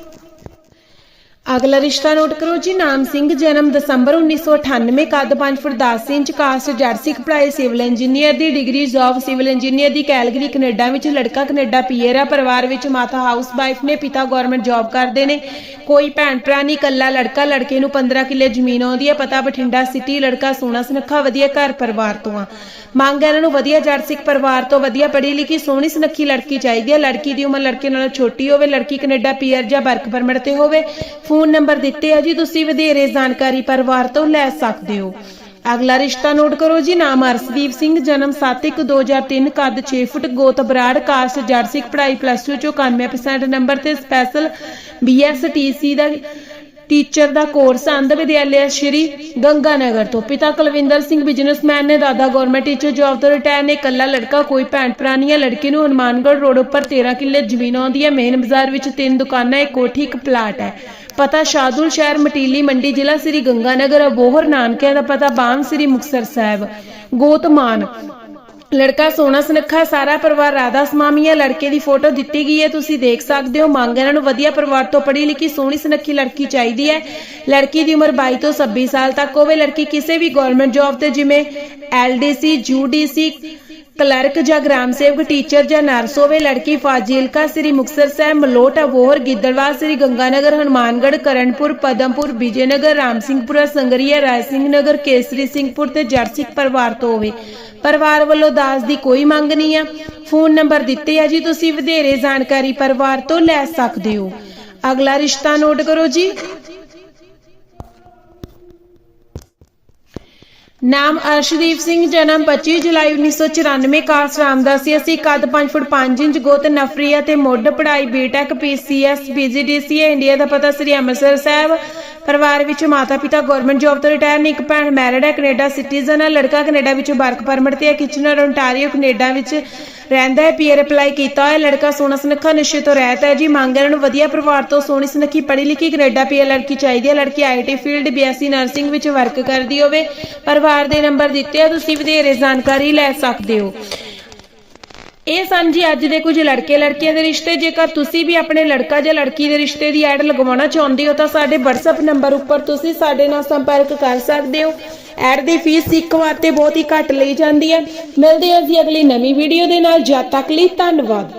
ਅਗਲਾ ਰਿਸ਼ਤਾ ਨੋਟ ਕਰੋ ਜੀ, ਨਾਮ ਸਿੰਘ, ਜਨਮ ਦਸੰਬਰ 1998 ਕੱਦ 5 ਫੁੱਟ 10 ਇੰਚ ਕਾਸਟ ਜਰਸੀ ਪੜ੍ਹਾਈ ਸਿਵਲ ਇੰਜੀਨੀਅਰ ਦੀ ਡਿਗਰੀ ਜੌਬ ਸਿਵਲ ਇੰਜੀਨੀਅਰ ਦੀ ਕੈਲਗਰੀ ਕੈਨੇਡਾ ਵਿੱਚ, ਲੜਕਾ ਕੈਨੇਡਾ ਪੀਅਰ ਆ ਪਰਿਵਾਰ ਵਿੱਚ, ਮਾਤਾ ਹਾਊਸ ਵਾਈਫ ਨੇ, ਪਿਤਾ ਗਵਰਨਮੈਂਟ ਜੌਬ ਕਰਦੇ ਨੇ। ਕੋਈ ਭੈਣ ਭਰਾ ਨਹੀਂ ਕੱਲਾ ਲੜਕਾ, ਲੜਕੇ ਨੂੰ 15 ਕਿੱਲੇ ਜ਼ਮੀਨ ਆਉਂਦੀ ਹੈ, ਪਤਾ ਬਠਿੰਡਾ ਸਿਟੀ, ਲੜਕਾ ਸੋਹਣਾ ਸੁਨੱਖਾ, ਵਧੀਆ ਘਰ ਪਰਿਵਾਰ ਤੋਂ ਆ। ਮੰਗ ਇਹਨਾਂ ਨੂੰ ਵਧੀਆ ਜਰਸਿਕ ਪਰਿਵਾਰ ਤੋਂ ਵਧੀਆ ਪੜ੍ਹੀ ਲਿਖੀ, ਸੋਹਣੀ ਸੁਨੱਖੀ ਲੜਕੀ ਚਾਹੀਦੀ ਹੈ। ਲੜਕੀ ਦੀ ਉਮਰ ਲੜਕੇ ਨਾਲੋਂ ਛੋਟੀ ਹੋਵੇ, ਲੜਕੀ ਕੈਨੇਡਾ ਪੀਆਰ ਜਾਂ ਵਰਕ ਪਰਮਿਟ ਤੇ ਹੋਵੇ ਫੋਨ ਨੰਬਰ ਦਿੱਤੇ ਆ ਜੀ, ਤੁਸੀਂ ਵਧੇਰੇ ਜਾਣਕਾਰੀ ਪਰਿਵਾਰ ਤੋਂ ਲੈ ਸਕਦੇ ਹੋ। ਅਗਲਾ ਰਿਸ਼ਤਾ ਨੋਟ ਕਰੋ ਜੀ, ਨਾਮ ਅਰਸ਼ਦੀਪ ਸਿੰਘ, ਜਨਮ 7/1/2003 ਕੱਦ 6 ਫੁੱਟ, ਗੋਤ ਬਰਾੜ ਕਾਸਟ ਜੱਟ ਸਿੱਖ ਪਲੱਸ 2 ਚੋਂ 91% ਨੰਬਰ ਤੇ ਸਪੈਸ਼ਲ ਬੀਐਸਟੀਸੀ ਦਾ ਟੀਚਰ ਦਾ ਕੋਰਸ ਆਨੰਦ ਵਿਦਿਆਲਿਆ ਸ਼੍ਰੀ ਗੰਗਾਨਗਰ ਤੋਂ। ਪਿਤਾ ਕੁਲਵਿੰਦਰ ਸਿੰਘ ਬਿਜ਼ਨਸਮੈਨ ਨੇ ਦਾਦਾ ਗਵਰਨਮੈਂਟ ਟੀਚਰ ਜੌਬ ਤੋਂ ਰਿਟਾਇਰ ਨੇ। ਇਕੱਲਾ ਲੜਕਾ, ਕੋਈ ਭੈਣ ਭਰਾ ਨਹੀਂ ਹੈ ਲੜਕੇ ਨੂੰ ਹਨੂਮਾਨਗੜ੍ਹ ਰੋਡ ਉੱਪਰ 13 ਕਿੱਲੇ ਜ਼ਮੀਨ ਆਉਂਦੀ ਹੈ ਮੇਨ ਬਾਜ਼ਾਰ ਵਿੱਚ ਤਿੰਨ ਦੁਕਾਨਾਂ, ਇੱਕ ਕੋਠੀ, ਇੱਕ ਪਲਾਟ ਹੈ ਪਤਾ ਸ਼ਾਦੁਲ ਸ਼ਹਿਰ ਮਟੀਲੀ ਮੰਡੀ ਜ਼ਿਲ੍ਹਾ ਸ੍ਰੀ ਗੰਗਾਨਗਰ ਅਬੋਹਰ ਨਾਨਕਿਆਂ ਦਾ ਪਤਾ ਬਾਮ ਸ੍ਰੀ ਮੁਕਤਸਰ ਸਾਹਿਬ। ਗੋਤਮਾਨ ਲੜਕਾ ਸੋਹਣਾ ਸੁਨੱਖਾ, ਸਾਰਾ ਪਰਿਵਾਰ ਰਾਧਾ ਸਮਾਮੀਆ ਲੜਕੇ ਦੀ ਫੋਟੋ ਦਿੱਤੀ ਗਈ ਹੈ, ਤੁਸੀਂ ਦੇਖ ਸਕਦੇ ਹੋ। ਮੰਗ ਇਹਨਾਂ ਨੂੰ ਵਧੀਆ ਪਰਿਵਾਰ ਤੋਂ ਪੜ੍ਹੀ ਲਿਖੀ, ਸੋਹਣੀ ਸੁਨੱਖੀ ਲੜਕੀ ਚਾਹੀਦੀ ਹੈ। ਲੜਕੀ ਦੀ ਉਮਰ 22 ਤੋਂ 26 ਸਾਲ ਤੱਕ ਹੋਵੇ। ਲੜਕੀ ਕਿਸੇ ਵੀ ਗਵਰਨਮੈਂਟ ਜੌਬ ਤੇ, ਜਿਵੇਂ ਐਲਡੀਸੀ ਯੂਡੀਸੀ ਕਲਰਕ ਜਾਂ ਗ੍ਰਾਮ ਸੇਵਕ, ਟੀਚਰ ਜਾਂ ਨਰਸ ਹੋਵੇ, ਲੜਕੀ ਫਾਜ਼ਿਲਕਾ ਸ੍ਰੀ ਮੁਕਤਸਰ ਸਾਹਿਬ, ਮਲੋਟ ਅਬੋਹਰ ਗਿੱਦੜਵਾ ਸ੍ਰੀ ਗੰਗਾਨਗਰ, ਹਨੂਮਾਨਗੜ੍ਹ, ਕਰਨਪੁਰ, ਪਦਮਪੁਰ, ਵਿਜੇਨਗਰ ਰਾਮ ਸਿੰਘਪੁਰਾ ਸੰਗਰੀਆ ਰਾਏ ਸਿੰਘ ਨਗਰ ਕੇਸਰੀ ਸਿੰਘਪੁਰ ਤੇ ਜੱਟ ਪਰਿਵਾਰ ਤੋਂ ਹੋਵੇ। ਪਰਿਵਾਰ ਵੱਲੋਂ ਦਾਸ ਦੀ ਕੋਈ ਮੰਗ ਨਹੀਂ ਆ। ਫੋਨ ਨੰਬਰ ਦਿੱਤੇ ਆ ਜੀ, ਤੁਸੀਂ ਵਧੇਰੇ ਜਾਣਕਾਰੀ ਪਰਿਵਾਰ ਤੋਂ ਲੈ ਸਕਦੇ ਹੋ। ਅਗਲਾ ਰਿਸ਼ਤਾ ਨੋਟ ਕਰੋ ਜੀ। ਨਾਮ ਅਰਸ਼ਦੀਪ ਸਿੰਘ, ਜਨਮ 25 ਜੁਲਾਈ 1994 ਕਾਸਟ ਰਾਮਦਾਸੀ ਅਸੀਂ ਕੱਦ 5 ਫੁੱਟ 5 ਇੰਚ, ਗੋਤ ਨਫਰੀਆ ਤੇ ਮੁੱਢ ਪੜ੍ਹਾਈ ਬੀਟੈਕ ਪੀਸੀਐਸ ਪੀਜੀਡੀਸੀਏ ਇੰਡੀਆ ਦਾ ਪਤਾ ਸ੍ਰੀ ਅੰਮ੍ਰਿਤਸਰ ਸਾਹਿਬ। ਪਰਿਵਾਰ ਵਿੱਚ ਮਾਤਾ ਪਿਤਾ ਗਵਰਨਮੈਂਟ ਜੌਬ ਤੋਂ ਰਿਟਾਇਰ ਨੇ ਇੱਕ ਭੈਣ ਮੈਰਿਡ ਹੈ, ਕੈਨੇਡਾ ਸਿਟੀਜ਼ਨ ਹੈ, ਲੜਕਾ ਕੈਨੇਡਾ ਵਿੱਚ ਵਰਕ ਪਰਮਿਟ ਤੇ ਹੈ ਕਿਚਨਰ ਓਨਟਾਰੀਓ ਕੈਨੇਡਾ ਵਿੱਚ ਰਹਿੰਦਾ ਹੈ ਪੀਆਰ ਅਪਲਾਈ ਕੀਤਾ ਹੋਇਆ, ਲੜਕਾ ਸੋਹਣਾ ਸੁਨੱਖਾ ਨਸ਼ੇ ਤੋਂ ਰਹਿਤ ਹੈ ਜੀ, ਮੰਗ ਇਹਨਾਂ ਨੂੰ ਵਧੀਆ ਪਰਿਵਾਰ ਤੋਂ ਸੋਹਣੀ ਸੁਨੱਖੀ ਪੜ੍ਹੀ ਲਿਖੀ, ਕੈਨੇਡਾ ਪੀਆਰ ਲੜਕੀ ਚਾਹੀਦੀ ਹੈ, ਲੜਕੀ ਆਈਟੀ ਫੀਲਡ ਬੀਐਸਸੀ ਨਰਸਿੰਗ ਵਿੱਚ ਵਰਕ ਕਰਦੀ ਹੋਵੇ, ਪਰਿਵਾਰ ਦੇ ਨੰਬਰ ਦਿੱਤੇ ਆ, ਤੁਸੀਂ ਵਧੇਰੇ ਜਾਣਕਾਰੀ ਲੈ ਸਕਦੇ ਹੋ। ਇਹ ਸਨ ਜੀ ਅੱਜ ਦੇ ਕੁਝ ਲੜਕੇ ਲੜਕੀਆਂ ਦੇ ਰਿਸ਼ਤੇ, ਜੇਕਰ ਤੁਸੀਂ ਵੀ ਆਪਣੇ ਲੜਕਾ ਜਾਂ ਲੜਕੀ ਦੇ ਰਿਸ਼ਤੇ ਦੀ ਐਡ ਲਗਵਾਉਣਾ ਚਾਹੁੰਦੇ ਹੋ ਤਾਂ ਸਾਡੇ WhatsApp ਨੰਬਰ ਉੱਪਰ ਤੁਸੀਂ ਸਾਡੇ ਨਾਲ ਸੰਪਰਕ ਕਰ ਸਕਦੇ ਹੋ। ਐਡ ਦੀ ਫੀਸ ਇੱਕ ਵਾਰ ਤੇ ਬਹੁਤ ਹੀ ਘੱਟ ਲਈ ਜਾਂਦੀ ਹੈ। ਮਿਲਦੇ ਹਾਂ ਜੀ ਅਗਲੀ ਨਵੀਂ ਵੀਡੀਓ ਦੇ ਨਾਲ। ਜਦ ਤੱਕ ਲਈ ਧੰਨਵਾਦ।